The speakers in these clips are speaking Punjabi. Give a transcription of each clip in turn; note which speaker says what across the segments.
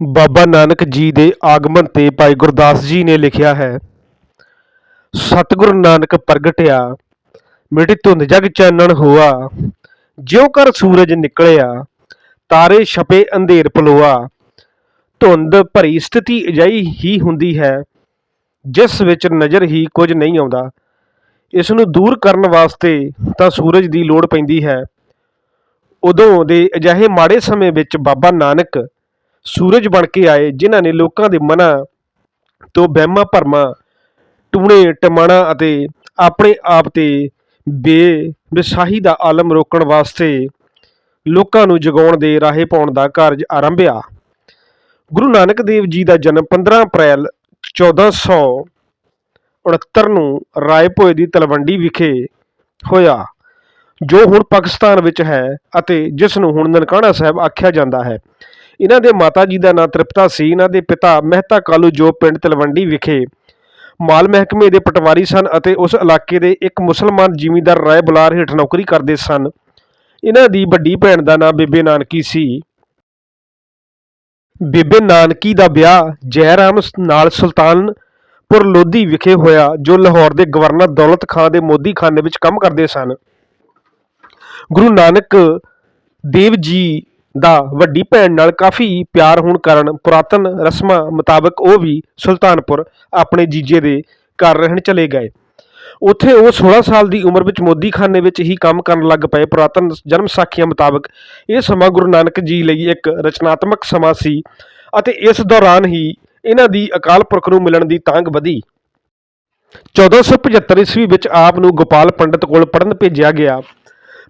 Speaker 1: ਬਾਬਾ ਨਾਨਕ ਜੀ ਦੇ ਆਗਮਨ ਤੇ ਭਾਈ ਗੁਰਦਾਸ ਜੀ ਨੇ ਲਿਖਿਆ ਹੈ, ਸਤਿਗੁਰੂ ਨਾਨਕ ਪ੍ਰਗਟਿਆ, ਮਿਟੀ ਧੁੰਦ ਜਗ ਚਾਨਣ ਹੋਆ, ਜਿਉ ਕਰ ਸੂਰਜ ਨਿਕਲਿਆ, ਤਾਰੇ ਛਪੇ ਅੰਧੇਰ ਪਲੋਆ, ਧੁੰਦ ਭਰੀ ਸਥਿਤੀ ਅਜਿਹੀ ਹੀ ਹੁੰਦੀ ਹੈ, ਜਿਸ ਵਿੱਚ ਨਜ਼ਰ ਹੀ ਕੁਝ ਨਹੀਂ ਆਉਂਦਾ। ਇਸ ਨੂੰ ਦੂਰ ਕਰਨ ਵਾਸਤੇ ਤਾਂ ਸੂਰਜ ਦੀ ਲੋੜ ਪੈਂਦੀ ਹੈ। ਉਦੋਂ ਦੇ ਅਜਿਹੇ ਮਾੜੇ ਸਮੇਂ ਵਿੱਚ ਬਾਬਾ ਨਾਨਕ ਸੂਰਜ ਬਣ ਕੇ ਆਏ, ਜਿਨ੍ਹਾਂ ਨੇ ਲੋਕਾਂ ਦੇ ਮਨਾਂ ਤੋਂ ਵਹਿਮਾਂ ਭਰਮਾਂ, ਟੂਣੇ ਟਮਾਣਾ ਅਤੇ ਆਪਣੇ ਆਪ ਤੇ ਬੇਵਿਸਾਹੀ ਦਾ ਆਲਮ ਰੋਕਣ ਵਾਸਤੇ ਲੋਕਾਂ ਨੂੰ ਜਗਾਉਣ ਦੇ ਰਾਹੇ ਪਾਉਣ ਦਾ ਕਾਰਜ ਆਰੰਭਿਆ। ਗੁਰੂ ਨਾਨਕ ਦੇਵ ਜੀ ਦਾ ਜਨਮ 15 ਅਪ੍ਰੈਲ 1469 ਨੂੰ ਰਾਏਪੁਰੇ ਦੀ ਤਲਵੰਡੀ ਵਿਖੇ ਹੋਇਆ, ਜੋ ਹੁਣ ਪਾਕਿਸਤਾਨ ਵਿੱਚ ਹੈ ਅਤੇ ਜਿਸ ਨੂੰ ਹੁਣ ਨਨਕਾਣਾ ਸਾਹਿਬ ਆਖਿਆ ਜਾਂਦਾ ਹੈ। ਇਹਨਾਂ ਦੇ ਮਾਤਾ ਜੀ ਦਾ ਨਾਂ ਤ੍ਰਿਪਤਾ ਸੀ, ਇਹਨਾਂ ਦੇ ਪਿਤਾ ਮਹਿਤਾ ਕਾਲੂ ਜੋ ਪਿੰਡ ਤਲਵੰਡੀ ਵਿਖੇ ਮਾਲ ਮਹਿਕਮੇ ਦੇ ਪਟਵਾਰੀ ਸਨ ਅਤੇ ਉਸ ਇਲਾਕੇ ਦੇ ਇੱਕ ਮੁਸਲਮਾਨ ਜ਼ਿਮੀਂਦਾਰ ਰਾਏ ਬੁਲਾਰ ਹੇਠ ਨੌਕਰੀ ਕਰਦੇ ਸਨ। ਇਹਨਾਂ ਦੀ ਵੱਡੀ ਭੈਣ ਦਾ ਨਾਂ ਬੇਬੇ ਨਾਨਕੀ ਸੀ। ਬੇਬੇ ਨਾਨਕੀ ਦਾ ਵਿਆਹ ਜੈਰਾਮ ਨਾਲ ਸੁਲਤਾਨਪੁਰ ਲੋਧੀ ਵਿਖੇ ਹੋਇਆ, ਜੋ ਲਾਹੌਰ ਦੇ ਗਵਰਨਰ ਦੌਲਤ ਖਾਨ ਦੇ ਮੋਦੀ ਖਾਨੇ ਵਿੱਚ ਕੰਮ ਕਰਦੇ ਸਨ। ਗੁਰੂ ਨਾਨਕ ਦੇਵ ਜੀ ਦਾ ਵੱਡੀ ਭੈਣ ਨਾਲ ਕਾਫੀ ਪਿਆਰ ਹੋਣ ਕਾਰਨ ਪੁਰਾਤਨ ਰਸਮਾਂ ਮੁਤਾਬਕ ਉਹ ਵੀ ਸੁਲਤਾਨਪੁਰ ਆਪਣੇ ਜੀਜੇ ਦੇ ਘਰ ਰਹਿਣ ਚਲੇ ਗਏ। ਉੱਥੇ ਉਹ 16 ਸਾਲ ਦੀ ਉਮਰ ਵਿੱਚ ਮੋਦੀਖਾਨੇ ਵਿੱਚ ਹੀ ਕੰਮ ਕਰਨ ਲੱਗ ਪਏ। ਪੁਰਾਤਨ ਜਨਮ ਸਾਖੀਆਂ ਮੁਤਾਬਕ ਇਹ ਸਮਾਂ ਗੁਰੂ ਨਾਨਕ ਜੀ ਲਈ ਇੱਕ ਰਚਨਾਤਮਕ ਸਮਾਂ ਸੀ ਅਤੇ ਇਸ ਦੌਰਾਨ ਹੀ ਇਹਨਾਂ ਦੀ ਅਕਾਲ ਪੁਰਖ ਨੂੰ ਮਿਲਣ ਦੀ ਤਾਂਘ ਵਧੀ। 1475 ਈਸਵੀ ਵਿੱਚ ਆਪ ਨੂੰ ਗੋਪਾਲ ਪੰਡਤ ਕੋਲ ਪੜਨ ਭੇਜਿਆ ਗਿਆ।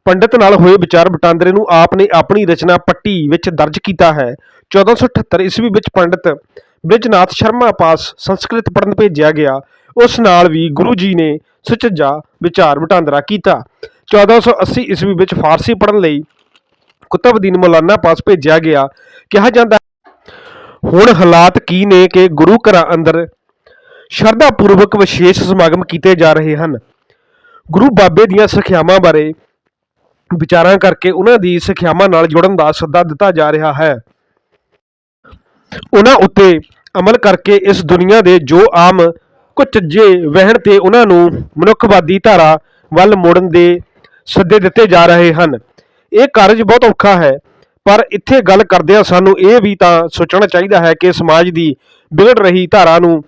Speaker 1: ਪੰਡਤ ਨਾਲ ਹੋਏ ਵਿਚਾਰ ਵਟਾਂਦਰੇ ਨੂੰ ਆਪ ਨੇ ਆਪਣੀ ਰਚਨਾ ਪੱਟੀ ਵਿੱਚ ਦਰਜ ਕੀਤਾ ਹੈ। 1478 ਈਸਵੀ ਵਿੱਚ ਪੰਡਤ ਬ੍ਰਿਜਨਾਥ ਸ਼ਰਮਾ ਪਾਸ ਸੰਸਕ੍ਰਿਤ ਪੜਨ ਭੇਜਿਆ ਗਿਆ। ਉਸ ਨਾਲ ਵੀ ਗੁਰੂ ਜੀ ਨੇ ਸੁਚੱਜਾ ਵਿਚਾਰ ਵਟਾਂਦਰਾ ਕੀਤਾ। 1480 ਈਸਵੀ ਵਿੱਚ ਫਾਰਸੀ ਪੜਨ ਲਈ ਕੁਤਬਦੀਨ ਮੌਲਾਨਾ ਪਾਸ ਭੇਜਿਆ ਗਿਆ। ਕਿਹਾ ਜਾਂਦਾ ਹੁਣ ਹਾਲਾਤ ਕੀ ਨੇ ਕਿ ਗੁਰੂ ਘਰਾਂ ਅੰਦਰ ਸ਼ਰਧਾ ਪੂਰਵਕ ਵਿਸ਼ੇਸ਼ ਸਮਾਗਮ ਕੀਤੇ ਜਾ ਰਹੇ ਹਨ। ਗੁਰੂ ਬਾਬੇ ਦੀਆਂ ਸਿੱਖਿਆਵਾਂ ਬਾਰੇ ਵਿਚਾਰਾਂ ਕਰਕੇ ਉਹਨਾਂ ਦੀ ਸਿੱਖਿਆਵਾਂ ਨਾਲ ਜੁੜਨ ਦਾ ਸੱਦਾ ਦਿੱਤਾ ਜਾ ਰਿਹਾ ਹੈ। ਉਹਨਾਂ ਉੱਤੇ ਅਮਲ ਕਰਕੇ ਇਸ ਦੁਨੀਆ ਦੇ ਜੋ ਆਮ ਕੁਚੱਜੇ ਵਹਿਣ ਤੇ ਉਹਨਾਂ ਨੂੰ ਮਨੁੱਖਵਾਦੀ ਧਾਰਾ ਵੱਲ ਮੋੜਨ ਦੇ ਸੱਦੇ ਦਿੱਤੇ ਜਾ ਰਹੇ ਹਨ। ਇਹ ਕਾਰਜ ਬਹੁਤ ਔਖਾ ਹੈ, ਪਰ ਇੱਥੇ ਗੱਲ ਕਰਦਿਆਂ ਸਾਨੂੰ ਇਹ ਵੀ ਤਾਂ ਸੋਚਣਾ ਚਾਹੀਦਾ ਹੈ ਕਿ ਸਮਾਜ ਦੀ ਵਿਗੜ ਰਹੀ ਧਾਰਾ ਨੂੰ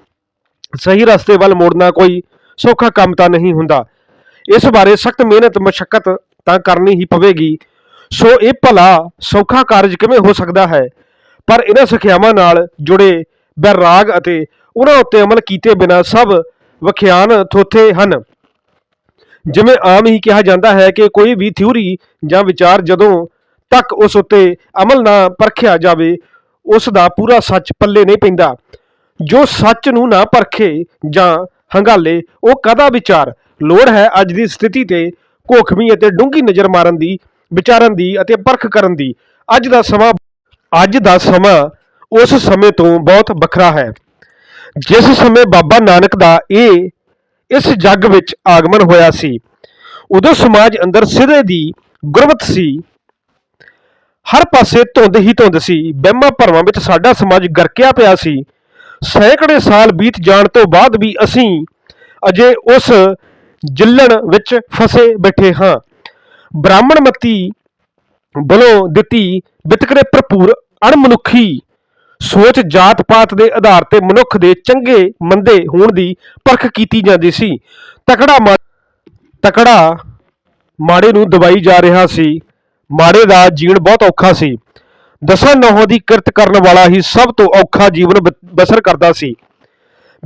Speaker 1: ਸਹੀ ਰਸਤੇ ਵੱਲ ਮੋੜਨਾ ਕੋਈ ਸੌਖਾ ਕੰਮ ਤਾਂ ਨਹੀਂ ਹੁੰਦਾ। ਇਸ ਬਾਰੇ ਸਖਤ ਮਿਹਨਤ, ਮਸ਼ੱਕਤ ਤਾਂ ਕਰਨੀ ਹੀ ਪਵੇਗੀ। ਸੋ ਇਹ ਭਲਾ ਸੌਖਾ ਕਾਰਜ ਕਿਵੇਂ ਹੋ ਸਕਦਾ ਹੈ? ਪਰ ਇਹਨਾਂ ਸਿੱਖਿਆਵਾਂ ਨਾਲ ਜੁੜੇ ਬੈਰਾਗ ਅਤੇ ਉਹਨਾਂ ਉੱਤੇ ਅਮਲ ਕੀਤੇ ਬਿਨਾਂ ਸਭ ਵਿਖਿਆਨ ਥੋਥੇ ਹਨ। ਜਿਵੇਂ ਆਮ ਹੀ ਕਿਹਾ ਜਾਂਦਾ ਹੈ ਕਿ ਕੋਈ ਵੀ ਥਿਊਰੀ ਜਾਂ ਵਿਚਾਰ ਜਦੋਂ ਤੱਕ ਉਸ ਉੱਤੇ ਅਮਲ ਨਾ ਪਰਖਿਆ ਜਾਵੇ, ਉਸ ਦਾ ਪੂਰਾ ਸੱਚ ਪੱਲੇ ਨਹੀਂ ਪੈਂਦਾ। ਜੋ ਸੱਚ ਨੂੰ ਨਾ ਪਰਖੇ ਜਾਂ ਹੰਗਾਲੇ, ਉਹ ਕਦਾ ਵਿਚਾਰ? ਲੋੜ ਹੈ ਅੱਜ ਦੀ ਸਥਿਤੀ ਤੇ ਕੋਖਵੀਂ ਅਤੇ ਡੂੰਘੀ ਨਜ਼ਰ ਮਾਰਨ ਦੀ, ਵਿਚਾਰਨ ਦੀ ਅਤੇ ਪਰਖ ਕਰਨ ਦੀ ਅੱਜ ਦਾ ਸਮਾਂ, ਅੱਜ ਦਾ ਸਮਾਂ ਉਸ ਸਮੇਂ ਤੋਂ ਬਹੁਤ ਵੱਖਰਾ ਹੈ। ਜਿਸ ਸਮੇਂ ਬਾਬਾ ਨਾਨਕ ਦਾ ਇਹ, ਇਸ ਜੱਗ ਵਿੱਚ ਆਗਮਨ ਹੋਇਆ ਸੀ, ਉਦੋਂ ਸਮਾਜ ਅੰਦਰ ਸਿਰੇ ਦੀ ਗੁਰਬਤ ਸੀ। ਹਰ ਪਾਸੇ ਧੁੰਦ ਹੀ ਧੁੰਦ ਸੀ, ਵਹਿਮਾਂ ਭਰਮਾਂ ਵਿੱਚ ਸਾਡਾ ਸਮਾਜ ਗਰਕਿਆ ਪਿਆ ਸੀ। ਸੈਂਕੜੇ ਸਾਲ ਬੀਤ ਜਾਣ ਤੋਂ ਬਾਅਦ ਵੀ ਅਸੀਂ ਅਜੇ ਉਸ ਜਿੱਲਣ ਵਿੱਚ ਫਸੇ ਬੈਠੇ ਹਾਂ। ਬ੍ਰਾਹਮਣ ਮਤੀ ਵੱਲੋਂ ਦਿੱਤੀ ਵਿਤਕਰੇ ਭਰਪੂਰ ਅਣਮਨੁੱਖੀ ਸੋਚ ਜਾਤ ਪਾਤ ਦੇ ਆਧਾਰ ਤੇ ਮਨੁੱਖ ਦੇ ਚੰਗੇ ਮੰਦੇ ਹੋਣ ਦੀ ਪਰਖ ਕੀਤੀ ਜਾਂਦੀ ਸੀ। ਤਕੜਾ ਮਾ- ਤਕੜਾ ਮਾੜੇ ਨੂੰ ਦਬਾਈ ਜਾ ਰਿਹਾ ਸੀ। ਮਾੜੇ ਦਾ ਜੀਣ ਬਹੁਤ ਔਖਾ ਸੀ। ਦਸਾਂ ਨੌਹਾਂ ਦੀ ਕਿਰਤ ਕਰਨ ਵਾਲਾ ਹੀ ਸਭ ਤੋਂ ਔਖਾ ਜੀਵਨ ਬ- ਬਸਰ ਕਰਦਾ ਸੀ।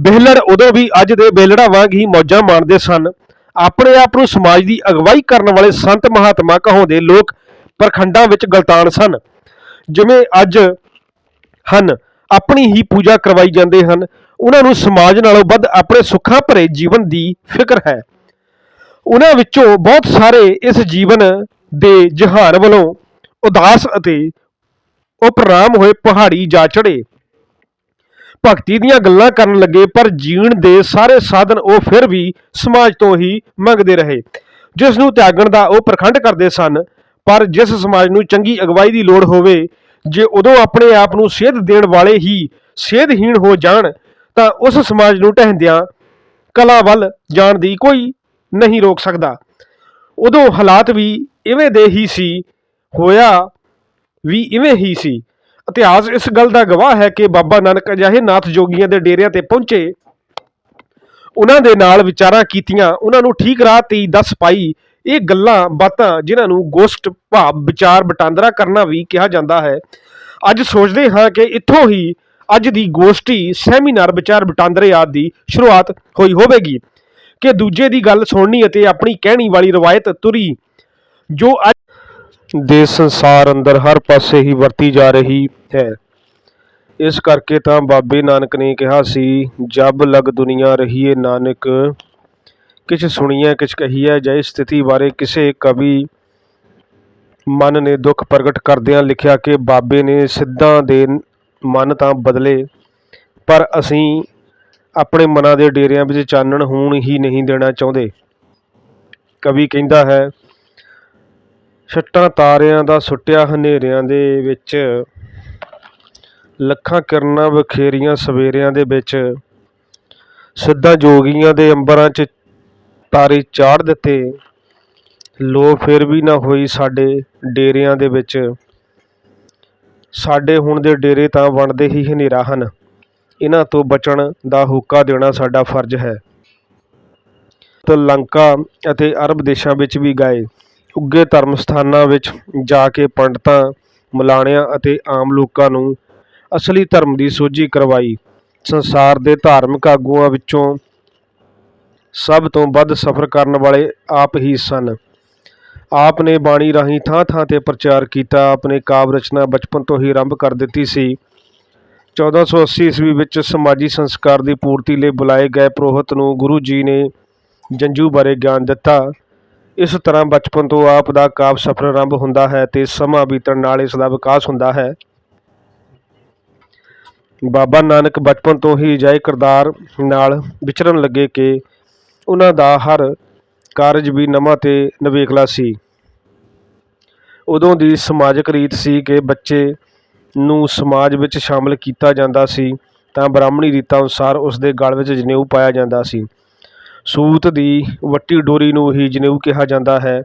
Speaker 1: ਬਿਹਲੜ ਉਦੋਂ ਵੀ ਅੱਜ ਦੇ ਬਿਹਲੜਾ ਵਾਂਗ ਹੀ ਮੌਜਾਂ ਮਾਣਦੇ ਸਨ। ਆਪਣੇ ਆਪ ਨੂੰ ਸਮਾਜ ਦੀ ਅਗਵਾਈ ਕਰਨ ਵਾਲੇ ਸੰਤ ਮਹਾਤਮਾ ਕਹਾਉਂਦੇ ਲੋਕ ਪ੍ਰਖੰਡਾਂ ਵਿੱਚ ਗਲਤਾਨ ਸਨ। ਜਿਵੇਂ ਅੱਜ ਹਨ, ਆਪਣੀ ਹੀ ਪੂਜਾ ਕਰਵਾਈ ਜਾਂਦੇ ਹਨ। ਉਹਨਾਂ ਨੂੰ ਸਮਾਜ ਨਾਲੋਂ ਵੱਧ ਆਪਣੇ ਸੁੱਖਾਂ ਭਰੇ ਜੀਵਨ ਦੀ ਫਿਕਰ ਹੈ। ਉਹਨਾਂ ਵਿੱਚੋਂ ਬਹੁਤ ਸਾਰੇ ਇਸ ਜੀਵਨ ਦੇ ਜਹਾਨ ਵੱਲੋਂ ਉਦਾਸ ਅਤੇ ਉਪਰਾਮ ਹੋਏ ਪਹਾੜੀ ਜਾ ਚੜੇ ਭਗਤੀ ਦੀਆਂ ਗੱਲਾਂ ਕਰਨ ਲੱਗੇ, ਪਰ ਜੀਣ ਦੇ ਸਾਰੇ ਸਾਧਨ ਉਹ ਫਿਰ ਵੀ ਸਮਾਜ ਤੋਂ ਹੀ ਮੰਗਦੇ ਰਹੇ। ਜਿਸ ਨੂੰ ਤਿਆਗਣ ਦਾ ਉਹ ਪ੍ਰਖੰਡ ਕਰਦੇ ਸਨ, ਪਰ ਜਿਸ ਸਮਾਜ ਨੂੰ ਚੰਗੀ ਅਗਵਾਈ ਦੀ ਲੋੜ ਹੋਵੇ, ਜੇ ਉਦੋਂ ਆਪਣੇ ਆਪ ਨੂੰ ਸੇਧ ਦੇਣ ਵਾਲੇ ਹੀ ਸੇਧਹੀਣ ਹੋ ਜਾਣ, ਤਾਂ ਉਸ ਸਮਾਜ ਨੂੰ ਢਹਿੰਦਿਆਂ ਕਲਾ ਵੱਲ ਜਾਣ ਦੀ ਕੋਈ ਨਹੀਂ ਰੋਕ ਸਕਦਾ। ਉਦੋਂ ਹਾਲਾਤ ਵੀ ਇਵੇਂ ਦੇ ਹੀ ਸੀ, ਹੋਇਆ ਵੀ ਇਵੇਂ ਹੀ ਸੀ। ਇਤਿਹਾਸ ਇਸ ਗੱਲ ਦਾ ਗਵਾਹ ਹੈ ਕਿ ਬਾਬਾ ਨਾਨਕ ਅਜਿਹੇ ਨਾਥ ਜੋਗੀਆਂ ਦੇ ਡੇਰਿਆਂ ਤੇ ਪਹੁੰਚੇ। ਉਹਨਾਂ ਦੇ ਨਾਲ ਵਿਚਾਰਾਂ ਕੀਤੀਆਂ। ਉਹਨਾਂ ਨੂੰ ਠੀਕ ਰਾਹ ਤੇ ਦੱਸ ਪਾਈ। ਇਹ ਗੱਲਾਂ ਬਾਤਾਂ ਜਿਨ੍ਹਾਂ ਨੂੰ ਗੋਸ਼ਟ ਭਾਵ ਵਿਚਾਰ ਵਟਾਂਦਰਾ ਕਰਨਾ ਵੀ ਕਿਹਾ ਜਾਂਦਾ ਹੈ। ਅੱਜ ਸੋਚਦੇ ਹਾਂ ਕਿ ਇੱਥੋਂ ਹੀ ਅੱਜ ਦੀ ਗੋਸ਼ਟੀ, ਸੈਮੀਨਾਰ, ਵਿਚਾਰ ਵਟਾਂਦਰੇ ਆਦਿ ਦੀ ਸ਼ੁਰੂਆਤ ਹੋਈ ਹੋਵੇਗੀ। ਕਿ ਦੂਜੇ ਦੀ ਗੱਲ ਸੁਣਨੀ ਅਤੇ ਆਪਣੀ ਕਹਿਣੀ ਵਾਲੀ ਰਵਾਇਤ ਤੁਰੀ, ਜੋ ਅੱਜ ਦੇ ਸੰਸਾਰ ਅੰਦਰ ਹਰ ਪਾਸੇ ਹੀ ਵਰਤੀ ਜਾ ਰਹੀ ਹੈ। ਇਸ ਕਰਕੇ ਤਾਂ ਬਾਬੇ ਨਾਨਕ ਨੇ ਕਿਹਾ ਸੀ, ਜਬ ਲਗ ਦੁਨੀਆ ਰਹੀਏ ਨਾਨਕ, ਕਿਛ ਸੁਣੀਐ, ਕਿਛ ਕਹੀਐ, ਜੈ ਸਥਿਤੀ ਬਾਰੇ ਕਿਸੇ ਕਵੀ ਮਨ ਨੇ ਦੁੱਖ ਪ੍ਰਗਟ ਕਰਦਿਆਂ ਲਿਖਿਆ ਕਿ ਬਾਬੇ ਨੇ ਸਿੱਧਾਂ ਦੇ ਮਨ ਤਾਂ ਬਦਲੇ, ਪਰ ਅਸੀਂ ਆਪਣੇ ਮਨਾਂ ਦੇ ਡੇਰਿਆਂ ਵਿੱਚ ਚਾਨਣ ਹੋਣ ਹੀ ਨਹੀਂ ਦੇਣਾ ਚਾਹੁੰਦੇ। ਕਵੀ ਕਹਿੰਦਾ ਹੈ, ਛੱਟਾਂ ਤਾਰਿਆਂ ਦਾ ਸੁੱਟਿਆ ਹਨੇਰਿਆਂ ਦੇ ਵਿੱਚ ਲੱਖਾਂ ਕਿਰਨਾਂ ਬਖੇਰੀਆਂ ਸਵੇਰਿਆਂ ਦੇ ਵਿੱਚ ਸਿੱਧਾ ਜੋਗੀਆਂ ਦੇ ਅੰਬਰਾਂ 'ਚ ਤਾਰੇ ਚਾੜ ਦਿੱਤੇ। ਲੋ ਫਿਰ ਵੀ ਨਾ ਹੋਈ ਸਾਡੇ ਡੇਰਿਆਂ ਦੇ ਵਿੱਚ। ਸਾਡੇ ਹੁਣ ਦੇ ਡੇਰੇ ਤਾਂ ਬਣਦੇ ਹੀ ਹਨੇਰਾ ਹਨ। ਇਹਨਾਂ ਤੋਂ ਬਚਣ ਦਾ ਹੋਕਾ ਦੇਣਾ ਸਾਡਾ ਫਰਜ਼ ਹੈ। ਤੇ ਲੰਕਾ ਅਤੇ ਅਰਬ ਦੇਸ਼ਾਂ ਵਿੱਚ ਵੀ ਗਏ। ਉੱਗੇ ਧਰਮ ਸਥਾਨਾਂ ਵਿੱਚ ਜਾ ਕੇ ਪੰਡਤਾਂ, ਮਲਾਣਿਆਂ ਅਤੇ ਆਮ ਲੋਕਾਂ ਨੂੰ ਅਸਲੀ ਧਰਮ ਦੀ ਸੋਝੀ ਕਰਵਾਈ। ਸੰਸਾਰ ਦੇ ਧਾਰਮਿਕ ਆਗੂਆਂ ਵਿੱਚੋਂ ਸਭ ਤੋਂ ਵੱਧ ਸਫ਼ਰ ਕਰਨ ਵਾਲੇ ਆਪ ਹੀ ਸਨ। ਆਪ ਨੇ ਬਾਣੀ ਰਾਹੀਂ ਥਾਂ ਥਾਂ ਤੇ ਪ੍ਰਚਾਰ ਕੀਤਾ। ਆਪਣੇ ਕਾਵਿ ਰਚਨਾ ਬਚਪਨ ਤੋਂ ਹੀ ਆਰੰਭ ਕਰ ਦਿੱਤੀ ਸੀ। 1480 ਈਸਵੀ ਵਿੱਚ ਸਮਾਜੀ ਸੰਸਕਾਰ ਦੀ ਪੂਰਤੀ ਲਈ ਬੁਲਾਏ ਗਏ ਪ੍ਰੋਹਤ ਨੂੰ ਗੁਰੂ ਜੀ ਨੇ ਜੰਜੂ ਬਾਰੇ ਗਿਆਨ ਦਿੱਤਾ। ਇਸ ਤਰ੍ਹਾਂ ਬਚਪਨ ਤੋਂ ਆਪ ਦਾ ਕਾਵਿ ਸਫ਼ਰ ਆਰੰਭ ਹੁੰਦਾ ਹੈ ਤੇ ਸਮਾਂ ਬੀਤਣ ਨਾਲ ਇਸ ਦਾ ਵਿਕਾਸ ਹੁੰਦਾ ਹੈ। ਬਾਬਾ ਨਾਨਕ ਬਚਪਨ ਤੋਂ ਹੀ ਅਜਿਹੇ ਕਿਰਦਾਰ ਨਾਲ ਵਿਚਰਨ ਲੱਗੇ ਕਿ ਉਹਨਾਂ ਦਾ ਹਰ ਕਾਰਜ ਵੀ ਨਵਾਂ ਤੇ ਨਵੇਕਲਾ ਸੀ। ਉਦੋਂ ਦੀ ਸਮਾਜਿਕ ਰੀਤ ਸੀ ਕਿ ਬੱਚੇ ਨੂੰ ਸਮਾਜ ਵਿੱਚ ਸ਼ਾਮਲ ਕੀਤਾ ਜਾਂਦਾ ਸੀ ਤਾਂ ਬ੍ਰਾਹਮਣੀ ਰੀਤਾਂ ਅਨੁਸਾਰ ਉਸ ਦੇ ਗਲ ਵਿੱਚ ਜਨੇਊ ਪਾਇਆ ਜਾਂਦਾ ਸੀ। ਸੂਤ ਦੀ ਵੱਟੀ ਡੋਰੀ ਨੂੰ ਹੀ ਜਨੇਊ ਕਿਹਾ ਜਾਂਦਾ ਹੈ।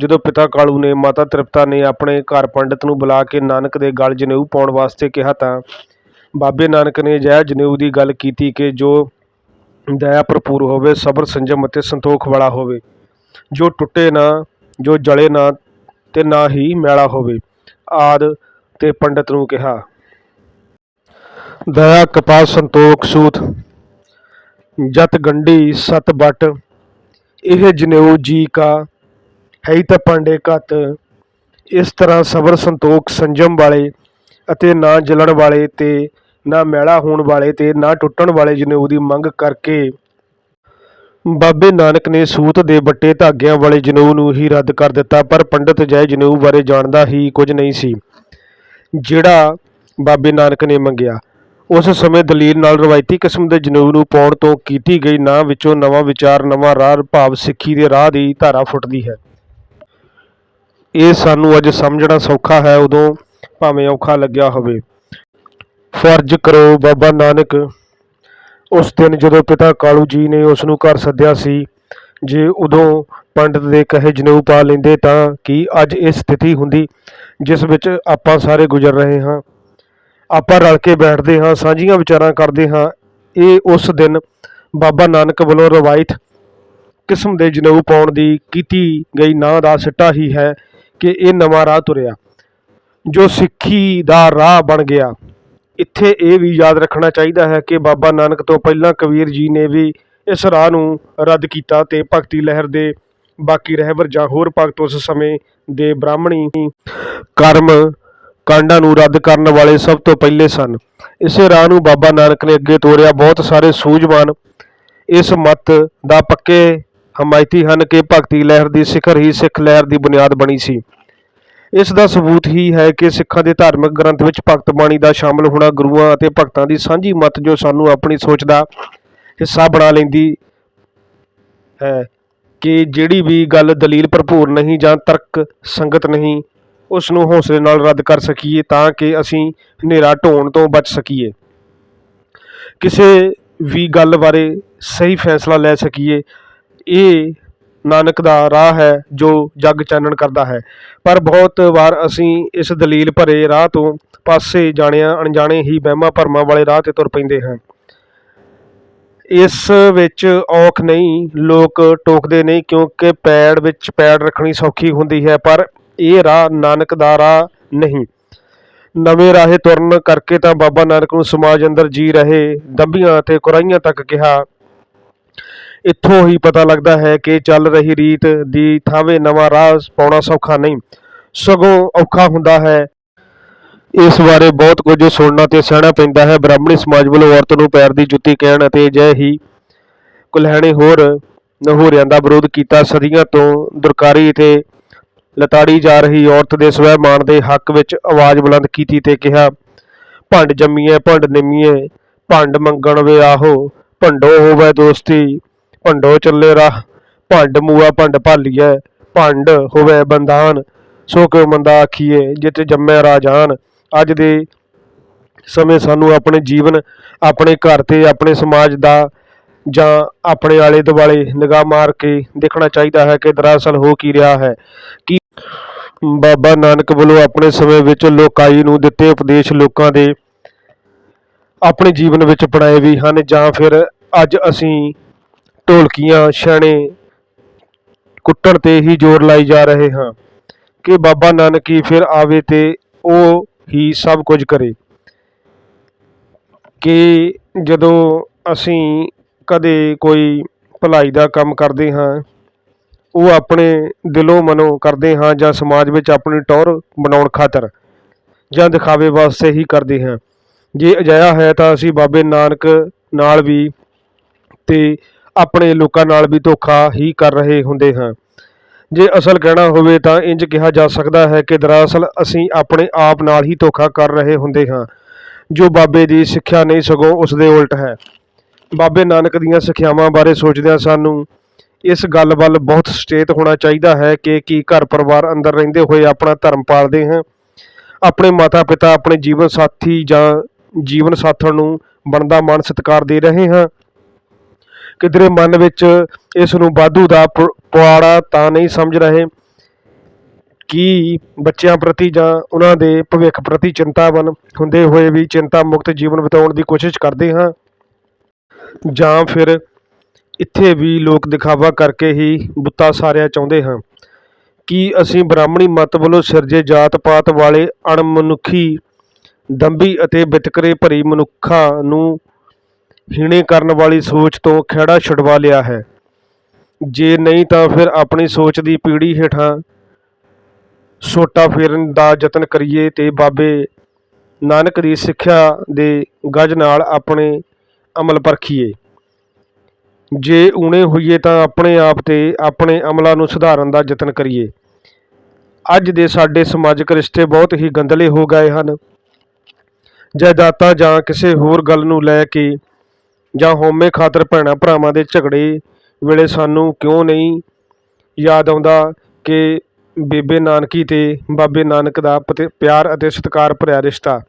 Speaker 1: ਜਦੋਂ ਪਿਤਾ ਕਾਲੂ ਨੇ ਮਾਤਾ ਤ੍ਰਿਪਤਾ ਨੇ ਆਪਣੇ ਘਰ ਪੰਡਤ ਨੂੰ ਬੁਲਾ ਕੇ ਨਾਨਕ ਦੇ ਗਲ ਜਨੇਊ ਪਾਉਣ ਵਾਸਤੇ ਕਿਹਾ ਤਾਂ ਬਾਬੇ ਨਾਨਕ ਨੇ ਅਜਿਹਾ ਜਨੇਊ ਦੀ ਗੱਲ ਕੀਤੀ ਕਿ ਜੋ ਦਇਆ ਭਰਪੂਰ ਹੋਵੇ, ਸਬਰ, ਸੰਜਮ ਅਤੇ ਸੰਤੋਖ ਵਾਲਾ ਹੋਵੇ, ਜੋ ਟੁੱਟੇ ਨਾ, ਜੋ ਜਲੇ ਨਾ ਤੇ ਨਾ ਹੀ ਮੈਲਾ ਹੋਵੇ, ਆਦ ਤੇ ਪੰਡਤ ਨੂੰ ਕਿਹਾ। ਦਇਆ ਕਪਾਹ ਸੰਤੋਖ, ਸੂਤ, ਜਤ, ਗੰਢੀ, ਸਤ, ਬਟ, ਇਹ ਜਨੇਊ ਜੀ ਕਾ ਹੈ ਹੀ ਤਾਂ ਪਾਂਡੇ ਕਤ ਇਸ ਤਰ੍ਹਾਂ ਸਬਰ, ਸੰਤੋਖ, ਸੰਜਮ ਵਾਲੇ ਅਤੇ ਨਾ ਜਲਣ ਵਾਲੇ ਅਤੇ ਨਾ ਮੈਲਾ ਹੋਣ ਵਾਲੇ ਅਤੇ ਨਾ ਟੁੱਟਣ ਵਾਲੇ ਜਨੇਊ ਦੀ ਮੰਗ ਕਰਕੇ ਬਾਬੇ ਨਾਨਕ ਨੇ ਸੂਤ ਦੇ ਵੱਟੇ ਧਾਗਿਆਂ ਵਾਲੇ ਜਨੇਊ ਨੂੰ ਹੀ ਰੱਦ ਕਰ ਦਿੱਤਾ, ਪਰ ਪੰਡਤ ਜੈ ਜਨੇਊ ਬਾਰੇ ਜਾਣਦਾ ਹੀ ਕੁਝ ਨਹੀਂ ਸੀ, ਜਿਹੜਾ ਬਾਬੇ ਨਾਨਕ ਨੇ ਮੰਗਿਆ। ਉਸ ਸਮੇਂ ਦਲੀਲ ਨਾਲ ਰਵਾਇਤੀ ਕਿਸਮ ਦੇ ਜਨੇਊ ਨੂੰ ਪਾਉਣ ਤੋਂ ਕੀਤੀ ਗਈ ਨਾ ਵਿੱਚੋਂ ਨਵਾਂ ਵਿਚਾਰ, ਨਵਾਂ ਰਾਹ, ਭਾਵ ਸਿੱਖੀ ਦੇ ਰਾਹ ਦੀ ਧਾਰਾ ਫੁੱਟਦੀ ਹੈ। ਇਹ ਸਾਨੂੰ ਅੱਜ ਸਮਝਣਾ ਸੌਖਾ ਹੈ, ਉਦੋਂ ਭਾਵੇਂ ਔਖਾ ਲੱਗਿਆ ਹੋਵੇ। ਫਰਜ਼ ਕਰੋ ਬਾਬਾ ਨਾਨਕ, ਉਸ ਦਿਨ ਜਦੋਂ ਪਿਤਾ ਕਾਲੂ ਜੀ ਨੇ ਉਸ ਨੂੰ ਘਰ ਸੱਦਿਆ ਸੀ, ਜੇ ਉਦੋਂ ਪੰਡਤ ਦੇ ਕਹੇ ਜਨੇਊ ਪਾ ਲੈਂਦੇ ਤਾਂ ਕੀ ਅੱਜ ਇਹ ਸਥਿਤੀ ਹੁੰਦੀ, ਜਿਸ ਵਿੱਚ ਆਪਾਂ ਸਾਰੇ ਗੁਜ਼ਰ ਰਹੇ ਹਾਂ। ਆਪਾਂ ਰਲ ਕੇ ਬੈਠਦੇ ਹਾਂ, ਸਾਂਝੀਆਂ ਵਿਚਾਰਾਂ ਕਰਦੇ ਹਾਂ, ਇਹ ਉਸ ਦਿਨ ਬਾਬਾ ਨਾਨਕ ਵੱਲੋਂ ਰਵਾਇਤ ਕਿਸਮ ਦੇ ਜਨੇਊ ਪਾਉਣ ਦੀ ਕੀਤੀ ਗਈ ਨਾਂ ਦਾ ਸਿੱਟਾ ਹੀ ਹੈ ਕਿ ਇਹ ਨਵਾਂ ਰਾਹ ਤੁਰਿਆ। ਜੋ ਸਿੱਖੀ ਦਾ ਰਾਹ ਬਣ ਗਿਆ। ਇੱਥੇ ਇਹ ਵੀ ਯਾਦ ਰੱਖਣਾ ਚਾਹੀਦਾ ਹੈ ਕਿ ਬਾਬਾ ਨਾਨਕ ਤੋਂ ਪਹਿਲਾਂ ਕਬੀਰ ਜੀ ਨੇ ਵੀ ਇਸ ਰਾਹ ਨੂੰ ਰੱਦ ਕੀਤਾ ਤੇ ਭਗਤੀ ਲਹਿਰ ਦੇ ਬਾਕੀ ਰਹਿਬਰ ਜਾਂ ਹੋਰ ਭਗਤ ਉਸ ਸਮੇਂ ਦੇ ਬ੍ਰਾਹਮਣੀ ਕਰਮ ਕਾਂਡਾਂ ਨੂੰ ਰੱਦ ਕਰਨ ਵਾਲੇ ਸਭ ਤੋਂ ਪਹਿਲੇ ਸਨ। ਇਸੇ ਰਾਹ ਨੂੰ ਬਾਬਾ ਨਾਨਕ ਨੇ ਅੱਗੇ ਤੋਰਿਆ। ਬਹੁਤ ਸਾਰੇ ਸੂਝਵਾਨ ਇਸ ਮਤ ਦਾ ਪੱਕੇ ਹਮਾਇਤੀ ਹਨ ਕਿ ਭਗਤੀ ਲਹਿਰ ਦੀ ਸਿਖਰ ਹੀ ਸਿੱਖ ਲਹਿਰ ਦੀ ਬੁਨਿਆਦ ਬਣੀ ਸੀ। ਇਸ ਦਾ ਸਬੂਤ ਹੀ ਹੈ ਕਿ ਸਿੱਖਾਂ ਦੇ ਧਾਰਮਿਕ ਗ੍ਰੰਥ ਵਿੱਚ ਭਗਤ ਬਾਣੀ ਦਾ ਸ਼ਾਮਲ ਹੋਣਾ ਗੁਰੂਆਂ ਅਤੇ ਭਗਤਾਂ ਦੀ ਸਾਂਝੀ ਮਤ ਜੋ ਸਾਨੂੰ ਆਪਣੀ ਸੋਚ ਦਾ ਹਿੱਸਾ ਬਣਾ ਲੈਂਦੀ ਹੈ ਕਿ ਜਿਹੜੀ ਵੀ ਗੱਲ ਦਲੀਲ ਭਰਪੂਰ ਨਹੀਂ ਜਾਂ ਤਰਕ ਸੰਗਤ ਨਹੀਂ, ਉਸ ਨੂੰ ਹੌਸਲੇ ਨਾਲ ਰੱਦ ਕਰ ਸਕੀਏ ਤਾਂ ਕਿ ਅਸੀਂ ਹਨੇਰਾ ਢੋਣ ਤੋਂ ਬਚ ਸਕੀਏ। ਕਿਸੇ ਵੀ ਗੱਲ ਬਾਰੇ ਸਹੀ ਫੈਸਲਾ ਲੈ ਸਕੀਏ। ਇਹ ਨਾਨਕ ਦਾ ਰਾਹ ਹੈ ਜੋ ਜਗ ਚਾਨਣ ਕਰਦਾ ਹੈ। ਪਰ ਬਹੁਤ ਵਾਰ ਅਸੀਂ ਇਸ ਦਲੀਲ ਭਰੇ ਰਾਹ ਤੋਂ ਪਾਸੇ ਜਾਣਿਆ, ਅਣਜਾਣੇ ਹੀ ਵਹਿਮਾਂ ਭਰਮਾਂ ਵਾਲੇ ਰਾਹ ਤੇ ਤੁਰ ਪੈਂਦੇ ਹਾਂ। ਇਸ ਵਿੱਚ ਔਖ ਨਹੀਂ, ਲੋਕ ਟੋਕਦੇ ਨਹੀਂ ਕਿਉਂਕਿ ਪੈੜ ਵਿੱਚ ਪੈੜ ਰੱਖਣੀ ਸੌਖੀ ਹੁੰਦੀ ਹੈ, ਪਰ ਇਹ ਰਾਹ ਨਾਨਕ ਦਾ ਰਾਹ ਨਹੀਂ। ਨਵੇਂ ਰਾਹੇ ਤੁਰਨ ਕਰਕੇ ਤਾਂ ਬਾਬਾ ਨਾਨਕ ਨੂੰ ਸਮਾਜ ਅੰਦਰ ਜੀ ਰਹੇ ਦੰਬੀਆਂ ਅਤੇ ਕੁਰਾਈਆਂ ਤੱਕ ਕਿਹਾ ਇੱਥੋਂ ਹੀ ਪਤਾ ਲੱਗਦਾ ਹੈ ਕਿ ਚੱਲ ਰਹੀ ਰੀਤ ਦੀ ਥਾਵੇਂ ਨਵਾਂ ਰਾਹ ਪਾਉਣਾ ਸੌਖਾ ਨਹੀਂ, ਸਗੋਂ ਔਖਾ ਹੁੰਦਾ ਹੈ। ਇਸ ਬਾਰੇ ਬਹੁਤ ਕੁਝ ਸੁਣਨਾ ਤੇ ਸਹਿਣਾ ਪੈਂਦਾ ਹੈ। ਬ੍ਰਾਹਮਣੀ ਸਮਾਜ ਵੱਲੋਂ ਔਰਤ ਨੂੰ ਪੈਰ ਦੀ ਜੁੱਤੀ ਕਹਿਣ ਅਤੇ ਅਜਿਹੇ ਹੀ ਕੁਲਹਿਣੇ ਹੋਰ ਨਹੂਰਿਆਂ ਦਾ ਵਿਰੋਧ ਕੀਤਾ। ਸਦੀਆਂ ਤੋਂ ਦੁਰਕਾਰੀ ਤੇ ਲਤਾੜੀ ਜਾ ਰਹੀ ਔਰਤ ਦੇ ਸਵੈ ਸਵੈਮਾਨ ਦੇ ਹੱਕ ਵਿੱਚ ਆਵਾਜ਼ ਬੁਲੰਦ ਕੀਤੀ ਤੇ ਕਿਹਾ, ਭੰਡ ਜੰਮੀਏ ਭੰਡ ਨਿੰਮੀਏ ਭੰਡ ਮੰਗਣ ਵੇ ਆਹੋ, ਭੰਡੋ ਹੋਵੇ ਦੋਸਤੀ ਭੰਡੋ ਚੱਲੇ ਰਾਹ, ਭੰਡ ਮੂਆ ਭੰਡ ਭਾਲੀਐ, ਭੰਡ ਹੋਵੇ ਬੰਦਾਨ ਸੋ ਕਿਉ ਮੰਦਾ ਆਖੀਏ ਜਿਤ ਜੰਮੈ ਰਾਜਾਨ। ਅੱਜ ਦੇ ਸਮੇਂ ਸਾਨੂੰ ਆਪਣੇ ਜੀਵਨ, ਆਪਣੇ ਘਰ ਤੇ ਆਪਣੇ ਸਮਾਜ ਦਾ ਜਾਂ ਆਪਣੇ ਆਲੇ ਦੁਆਲੇ ਨਿਗਾਹ ਮਾਰ ਕੇ ਦੇਖਣਾ ਚਾਹੀਦਾ ਹੈ ਕਿ ਦਰਅਸਲ ਹੋ ਕੀ ਰਿਹਾ ਹੈ। ਕਿ ਬਾਬਾ ਨਾਨਕ ਵੱਲੋਂ ਆਪਣੇ ਸਮੇਂ ਵਿੱਚ ਲੋਕਾਈ ਨੂੰ ਦਿੱਤੇ ਉਪਦੇਸ਼ ਲੋਕਾਂ ਦੇ ਆਪਣੇ ਜੀਵਨ ਵਿੱਚ ਅਪਣਾਏ ਵੀ ਹਨ ਜਾਂ ਫਿਰ ਅੱਜ ਅਸੀਂ ਢੋਲਕੀਆਂ, ਛਣੇ ਕੁੱਟਣ ਤੇ ਹੀ ਜ਼ੋਰ ਲਾਈ ਜਾ ਰਹੇ ਹਾਂ ਕਿ ਬਾਬਾ ਨਾਨਕ ਹੀ ਫਿਰ ਆਵੇ ਤੇ ਉਹ ਹੀ ਸਭ ਕੁਝ ਕਰੇ। ਕਿ ਜਦੋਂ ਅਸੀਂ ਕਦੇ ਕੋਈ ਭਲਾਈ ਦਾ ਕੰਮ ਕਰਦੇ ਹਾਂ, ਉਹ ਆਪਣੇ ਦਿਲੋਂ ਮਨੋਂ ਕਰਦੇ ਹਾਂ ਜਾਂ ਸਮਾਜ ਵਿੱਚ ਆਪਣੀ ਟੌਰ ਬਣਾਉਣ ਖਾਤਰ ਜਾਂ ਦਿਖਾਵੇ ਵਾਸਤੇ ਹੀ ਕਰਦੇ ਹਾਂ। ਜੇ ਅਜਿਹਾ ਹੈ ਤਾਂ ਅਸੀਂ ਬਾਬੇ ਨਾਨਕ ਨਾਲ ਵੀ ਤੇ ਆਪਣੇ ਲੋਕਾਂ ਨਾਲ ਵੀ ਧੋਖਾ ਹੀ ਕਰ ਰਹੇ ਹੁੰਦੇ ਹਾਂ। ਜੇ ਅਸਲ ਕਹਿਣਾ ਹੋਵੇ ਤਾਂ ਇੰਜ ਕਿਹਾ ਜਾ ਸਕਦਾ ਹੈ ਕਿ ਦਰਅਸਲ ਅਸੀਂ ਆਪਣੇ ਆਪ ਨਾਲ ਹੀ ਧੋਖਾ ਕਰ ਰਹੇ ਹੁੰਦੇ ਹਾਂ, ਜੋ ਬਾਬੇ ਦੀ ਸਿੱਖਿਆ ਨਹੀਂ ਸਗੋਂ ਉਸ ਦੇ ਉਲਟ ਹੈ। ਬਾਬੇ ਨਾਨਕ ਦੀਆਂ ਸਿੱਖਿਆਵਾਂ ਬਾਰੇ ਸੋਚਦਿਆਂ ਸਾਨੂੰ ਇਸ ਗੱਲ ਵੱਲ ਬਹੁਤ ਸੁਚੇਤ ਹੋਣਾ ਚਾਹੀਦਾ ਹੈ ਕਿ ਕੀ ਘਰ ਪਰਿਵਾਰ ਅੰਦਰ ਰਹਿੰਦੇ ਹੋਏ ਆਪਣਾ ਧਰਮ ਪਾਲਦੇ ਹਾਂ। ਆਪਣੇ ਮਾਤਾ ਪਿਤਾ ਆਪਣੇ ਜੀਵਨ ਸਾਥੀ ਜਾਂ ਜੀਵਨ ਸਾਥਣ ਨੂੰ ਬਣਦਾ ਮਾਣ ਸਤਿਕਾਰ ਦੇ ਰਹੇ ਹਾਂ। ਕਿਧਰੇ ਮਨ ਵਿੱਚ ਇਸ ਨੂੰ ਵਾਧੂ ਦਾ ਪ- ਪੁਆੜਾ ਤਾਂ ਨਹੀਂ ਸਮਝ ਰਹੇ। ਕਿ ਬੱਚਿਆਂ ਪ੍ਰਤੀ ਜਾਂ ਉਹਨਾਂ ਦੇ ਭਵਿੱਖ ਪ੍ਰਤੀ ਚਿੰਤਾਵਾਨ ਹੁੰਦੇ ਹੋਏ ਵੀ ਚਿੰਤਾ ਮੁਕਤ ਜੀਵਨ ਬਿਤਾਉਣ ਦੀ ਕੋਸ਼ਿਸ਼ ਕਰਦੇ ਹਾਂ? ਜਾਂ ਫਿਰ ਇੱਥੇ ਵੀ ਲੋਕ ਦਿਖਾਵਾ ਕਰਕੇ ਹੀ ਬੁੱਤਾ ਸਾਰਿਆ ਚਾਹੁੰਦੇ ਹਾਂ? ਕਿ ਅਸੀਂ ਬ੍ਰਾਹਮਣੀ ਮਤ ਵੱਲੋਂ ਸਿਰਜੇ ਜਾਤ ਪਾਤ ਵਾਲੇ ਅਣਮਨੁੱਖੀ, ਦੰਭੀ ਅਤੇ ਵਿਤਕਰੇ ਭਰੀ ਮਨੁੱਖਾਂ ਨੂੰ ਹੀਣੇ ਕਰਨ ਵਾਲੀ ਸੋਚ ਤੋਂ ਖਹਿੜਾ ਛੁਡਵਾ ਲਿਆ ਹੈ। ਜੇ ਨਹੀਂ ਤਾਂ ਫਿਰ ਆਪਣੀ ਸੋਚ ਦੀ ਪੀੜੀ ਹੇਠਾਂ ਸੋਟਾ ਫੇਰਨ ਦਾ ਯਤਨ ਕਰੀਏ ਤੇ ਬਾਬੇ ਨਾਨਕ ਦੀ ਸਿੱਖਿਆ ਦੇ ਗਜ ਨਾਲ ਆਪਣੇ ਅਮਲ ਪਰਖੀਏ। ਜੇ ਊਣੇ ਹੋਈਏ ਤਾਂ ਆਪਣੇ ਆਪ ਤੇ ਆਪਣੇ ਅਮਲਾਂ ਨੂੰ ਸੁਧਾਰਨ ਦਾ ਯਤਨ ਕਰੀਏ। ਅੱਜ ਦੇ ਸਾਡੇ ਸਮਾਜਿਕ ਰਿਸ਼ਤੇ ਬਹੁਤ ਹੀ ਗੰਦਲੇ ਹੋ ਗਏ ਹਨ। ਜਾਇਦਾਦਾਂ ਜਾਂ ਕਿਸੇ ਹੋਰ ਗੱਲ ਨੂੰ ਲੈ ਕੇ ਜਾਂ ਹਉਮੈ ਖਾਤਰ ਭੈਣਾਂ ਭਰਾਵਾਂ ਦੇ ਝਗੜੇ ਵੇਲੇ ਸਾਨੂੰ ਕਿਉਂ ਨਹੀਂ ਯਾਦ ਆਉਂਦਾ ਕਿ ਬੇਬੇ ਨਾਨਕੀ ਤੇ ਬਾਬੇ ਨਾਨਕ ਦਾ ਪਤੇ- ਪਿਆਰ ਅਤੇ ਸਤਿਕਾਰ ਭਰਿਆ ਰਿਸ਼ਤਾ?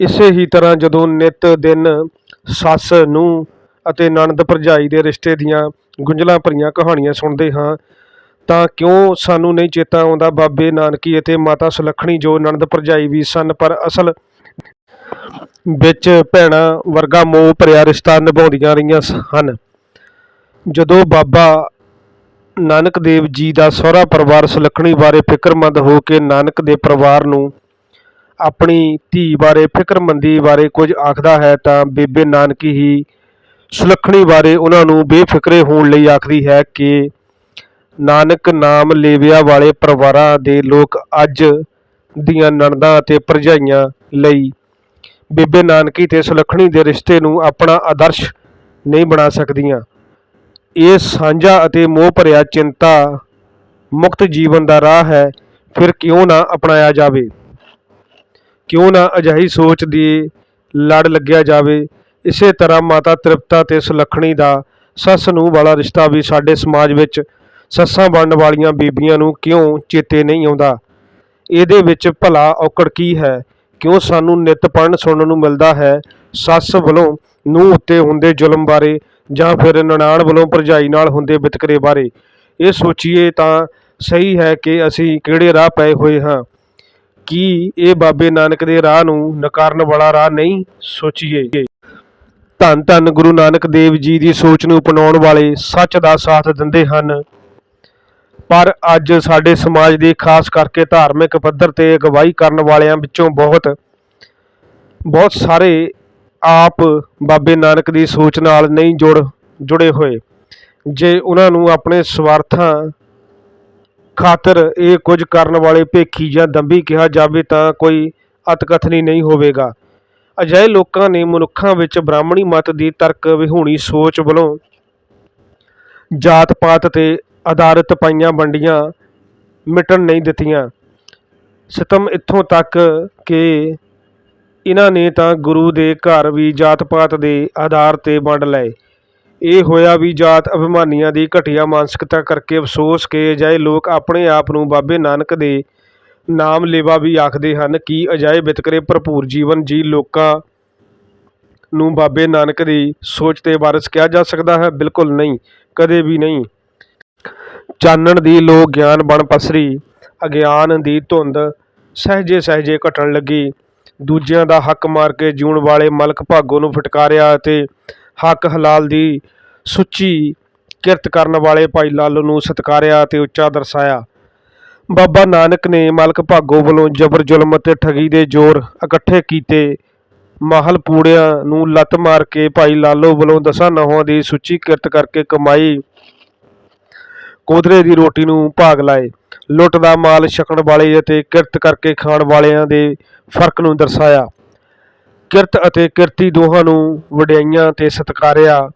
Speaker 1: ਇਸੇ ਹੀ ਤਰ੍ਹਾਂ ਜਦੋਂ ਨਿਤ ਦਿਨ ਸੱਸ ਨੂੰ ਅਤੇ ਨਣਦ ਭਰਜਾਈ ਦੇ ਰਿਸ਼ਤੇ ਦੀਆਂ ਗੁੰਝਲਾਂ ਭਰੀਆਂ ਕਹਾਣੀਆਂ ਸੁਣਦੇ ਹਾਂ, ਤਾਂ ਕਿਉਂ ਸਾਨੂੰ ਨਹੀਂ ਚੇਤਾ ਆਉਂਦਾ ਬਾਬੇ ਨਾਨਕੀ ਅਤੇ ਮਾਤਾ ਸੁਲੱਖਣੀ ਜੋ ਨਣਦ ਭਰਜਾਈ ਵੀ ਸਨ, ਪਰ ਅਸਲ ਵਿੱਚ ਭੈਣਾਂ ਵਰਗਾ ਮੋਹ ਭਰਿਆ ਰਿਸ਼ਤਾ ਨਿਭਾਉਂਦੀਆਂ ਰਹੀਆਂ ਸ- ਹਨ। ਜਦੋਂ ਬਾਬਾ ਨਾਨਕ ਦੇਵ ਜੀ ਦਾ ਸਹੁਰਾ ਪਰਿਵਾਰ ਸੁਲੱਖਣੀ ਬਾਰੇ ਫਿਕਰਮੰਦ ਹੋ ਕੇ ਨਾਨਕ ਦੇ ਪਰਿਵਾਰ ਨੂੰ ਆਪਣੀ ਧੀ ਬਾਰੇ, ਫਿਕਰਮੰਦੀ ਬਾਰੇ ਕੁਝ ਆਖਦਾ ਹੈ ਤਾਂ ਬੇਬੇ ਨਾਨਕੀ ਹੀ ਸੁਲੱਖਣੀ ਬਾਰੇ ਉਹਨਾਂ ਨੂੰ ਬੇਫਿਕਰੇ ਹੋਣ ਲਈ ਆਖਦੀ ਹੈ ਕਿ ਨਾਨਕ ਨਾਮ ਲੇਵਿਆ ਵਾਲੇ ਪਰਿਵਾਰਾਂ ਦੇ ਲੋਕ ਅੱਜ ਦੀਆਂ ਨਣਦਾਂ ਅਤੇ ਭਰਜਾਈਆਂ ਲਈ ਬੇਬੇ ਨਾਨਕੀ ਤੇ ਸੁਲੱਖਣੀ ਦੇ ਰਿਸ਼ਤੇ ਨੂੰ ਆਪਣਾ ਆਦਰਸ਼ ਨਹੀਂ ਬਣਾ ਸਕਦੀਆਂ। ਇਹ ਸਾਂਝਾ ਅਤੇ ਮੋਹ ਭਰਿਆ ਚਿੰਤਾ ਮੁਕਤ ਜੀਵਨ ਦਾ ਰਾਹ ਹੈ, ਫਿਰ ਕਿਉਂ ਨਾ ਅਪਣਾਇਆ ਜਾਵੇ? ਕਿਉਂ ਨਾ ਅਜਿਹੀ ਸੋਚ ਦੀ ਲੜ ਲੱਗਿਆ ਜਾਵੇ? ਇਸੇ ਤਰ੍ਹਾਂ ਮਾਤਾ ਤ੍ਰਿਪਤਾ ਤੇ ਸੁਲੱਖਣੀ ਦਾ ਸੱਸ ਨੂੰ ਵਾਲਾ ਰਿਸ਼ਤਾ ਵੀ ਸਾਡੇ ਸਮਾਜ ਵਿੱਚ ਸੱਸਾਂ ਬਣਨ ਵਾਲੀਆਂ ਬੀਬੀਆਂ ਨੂੰ ਕਿਉਂ ਚੇਤੇ ਨਹੀਂ ਆਉਂਦਾ? ਇਹਦੇ ਵਿੱਚ ਭਲਾ ਔਕੜ ਕੀ ਹੈ? ਕਿਉਂ ਸਾਨੂੰ ਨਿਤ ਪੜ੍ਹਨ ਸੁਣਨ ਨੂੰ ਮਿਲਦਾ ਹੈ? ਸੱਸ ਵੱਲੋਂ ਨੂੰਹ ਉੱਤੇ ਹੁੰਦੇ ਜ਼ੁਲਮ ਬਾਰੇ ਜਾਂ ਫਿਰ ਨਨਾਣ ਵੱਲੋਂ ਭਰਜਾਈ ਨਾਲ ਹੁੰਦੇ ਵਿਤਕਰੇ ਬਾਰੇ? ਇਹ ਸੋਚੀਏ ਤਾਂ ਸਹੀ ਹੈ ਕਿ ਅਸੀਂ ਕਿਹੜੇ ਰਾਹ ਪਏ ਹੋਏ ਹਾਂ। ਕੀ ਇਹ ਬਾਬੇ ਨਾਨਕ ਦੇ ਰਾਹ ਨੂੰ ਨਕਾਰਨ ਵਾਲਾ ਰਾਹ ਨਹੀਂ? ਸੋਚੀਏ। ਧੰਨ ਧੰਨ ਗੁਰੂ ਨਾਨਕ ਦੇਵ ਜੀ ਦੀ ਸੋਚ ਨੂੰ ਅਪਣਾਉਣ ਵਾਲੇ ਸੱਚ ਦਾ ਸਾਥ ਦਿੰਦੇ ਹਨ। ਪਰ ਅੱਜ ਸਾਡੇ ਸਮਾਜ ਦੀ ਖਾਸ ਕਰਕੇ ਧਾਰਮਿਕ ਪੱਧਰ ਤੇ ਅਗਵਾਈ ਕਰਨ ਵਾਲਿਆਂ ਵਿੱਚੋਂ ਬਹੁਤ ਬਹੁਤ ਸਾਰੇ ਆਪ ਬਾਬੇ ਨਾਨਕ ਦੀ ਸੋਚ ਨਾਲ ਨਹੀਂ ਜੁੜ, ਜੁੜੇ ਹੋਏ। ਜੇ ਉਹਨਾਂ ਨੂੰ ਆਪਣੇ ਸਵਾਰਥਾਂ ਖਾਤਰ ਇਹ ਕੁਝ ਕਰਨ ਵਾਲੇ ਭੇਖੀ ਜਾਂ ਦੰਭੀ ਕਿਹਾ ਜਾਵੇ ਤਾਂ ਕੋਈ ਅਤਕਥਨੀ ਨਹੀਂ ਹੋਵੇਗਾ। ਅਜਿਹੇ ਲੋਕਾਂ ਨੇ ਮਨੁੱਖਾਂ ਵਿੱਚ ਬ੍ਰਾਹਮਣੀ ਮਤ ਦੀ ਤਰਕ ਵਿਹੂਣੀ ਸੋਚ ਵੱਲੋਂ ਜਾਤ ਪਾਤ ਤੇ ਆਧਾਰਿਤ ਪਾਈਆਂ ਵੰਡੀਆਂ ਮਿਟਣ ਨਹੀਂ ਦਿੱਤੀਆਂ। ਸਿਤਮ ਇੱਥੋਂ ਤੱਕ ਕਿ ਇਹਨਾਂ ਨੇ ਤਾਂ ਗੁਰੂ ਦੇ ਘਰ ਵੀ ਜਾਤ ਪਾਤ ਦੇ ਆਧਾਰ ਤੇ ਵੰਡ ਲਏ। ਇਹ ਹੋਇਆ ਵੀ ਜਾਤ ਅਭਿਮਾਨੀਆਂ ਦੀ ਘਟੀਆ ਮਾਨਸਿਕਤਾ ਕਰਕੇ ਅਫਸੋਸ ਕਿ ਅਜਿਹੇ ਲੋਕ ਆਪਣੇ ਆਪ ਨੂੰ ਬਾਬੇ ਨਾਨਕ ਦੇ ਨਾਮ ਲੇਵਾ ਵੀ ਆਖਦੇ ਹਨ ਕਿ ਅਜਿਹੇ ਵਿਤਕਰੇ ਭਰਪੂਰ ਜੀਵਨ ਜੀ ਲੋਕਾਂ ਨੂੰ ਬਾਬੇ ਨਾਨਕ ਦੀ ਸੋਚ ਤੇ ਵਾਰਿਸ ਕਿਹਾ ਜਾ ਸਕਦਾ ਹੈ। ਬਿਲਕੁਲ ਨਹੀਂ, ਕਦੇ ਵੀ ਨਹੀਂ। ਚਾਨਣ ਦੀ ਲੋ ਗਿਆਨ ਬਣ ਪਸਰੀ, ਅਗਿਆਨ ਦੀ ਧੁੰਦ ਸਹਿਜੇ ਸਹਿਜੇ ਘਟਣ ਲੱਗੀ। ਦੂਜਿਆਂ ਦਾ ਹੱਕ ਮਾਰ ਕੇ ਜਿਉਣ ਵਾਲੇ ਮਲਕ ਭਾਗੋ ਨੂੰ ਫਟਕਾਰਿਆ ਅਤੇ ਹੱਕ ਹਲਾਲ ਦੀ ਸੁੱਚੀ ਕਿਰਤ ਕਰਨ ਵਾਲੇ ਭਾਈ ਲਾਲੋ ਨੂੰ ਸਤਕਾਰਿਆ ਅਤੇ ਉੱਚਾ ਦਰਸਾਇਆ। ਬਾਬਾ ਨਾਨਕ ਨੇ ਮਲਕ ਭਾਗੋ ਵੱਲੋਂ ਜ਼ਬਰ ਜ਼ੁਲਮ ਅਤੇ ਠਗੀ ਦੇ ਜ਼ੋਰ ਇਕੱਠੇ ਕੀਤੇ। ਮਾਹਲ ਪੂੜਿਆਂ ਨੂੰ ਲੱਤ ਮਾਰ ਕੇ ਭਾਈ ਲਾਲੋ ਵੱਲੋਂ ਦਸਾਂ ਨਹੁੰਆਂ ਦੀ ਸੁੱਚੀ ਕਿਰਤ ਕਰਕੇ ਕਮਾਈ ਕੋਧਰੇ ਦੀ ਰੋਟੀ ਨੂੰ ਭਾਗ ਲਾਏ। ਲੁੱਟ ਦਾ ਮਾਲ ਛਕਣ ਵਾਲੇ ਅਤੇ ਕਿਰਤ ਕਰਕੇ ਖਾਣ ਵਾਲਿਆਂ ਦੇ ਫ਼ਰਕ ਨੂੰ ਦਰਸਾਇਆ। ਕਿਰਤ ਅਤੇ ਕਿਰਤੀ ਦੋਹਾਂ ਨੂੰ ਵਡਿਆਈਆਂ ਤੇ ਸਤਿਕਾਰਿਆ।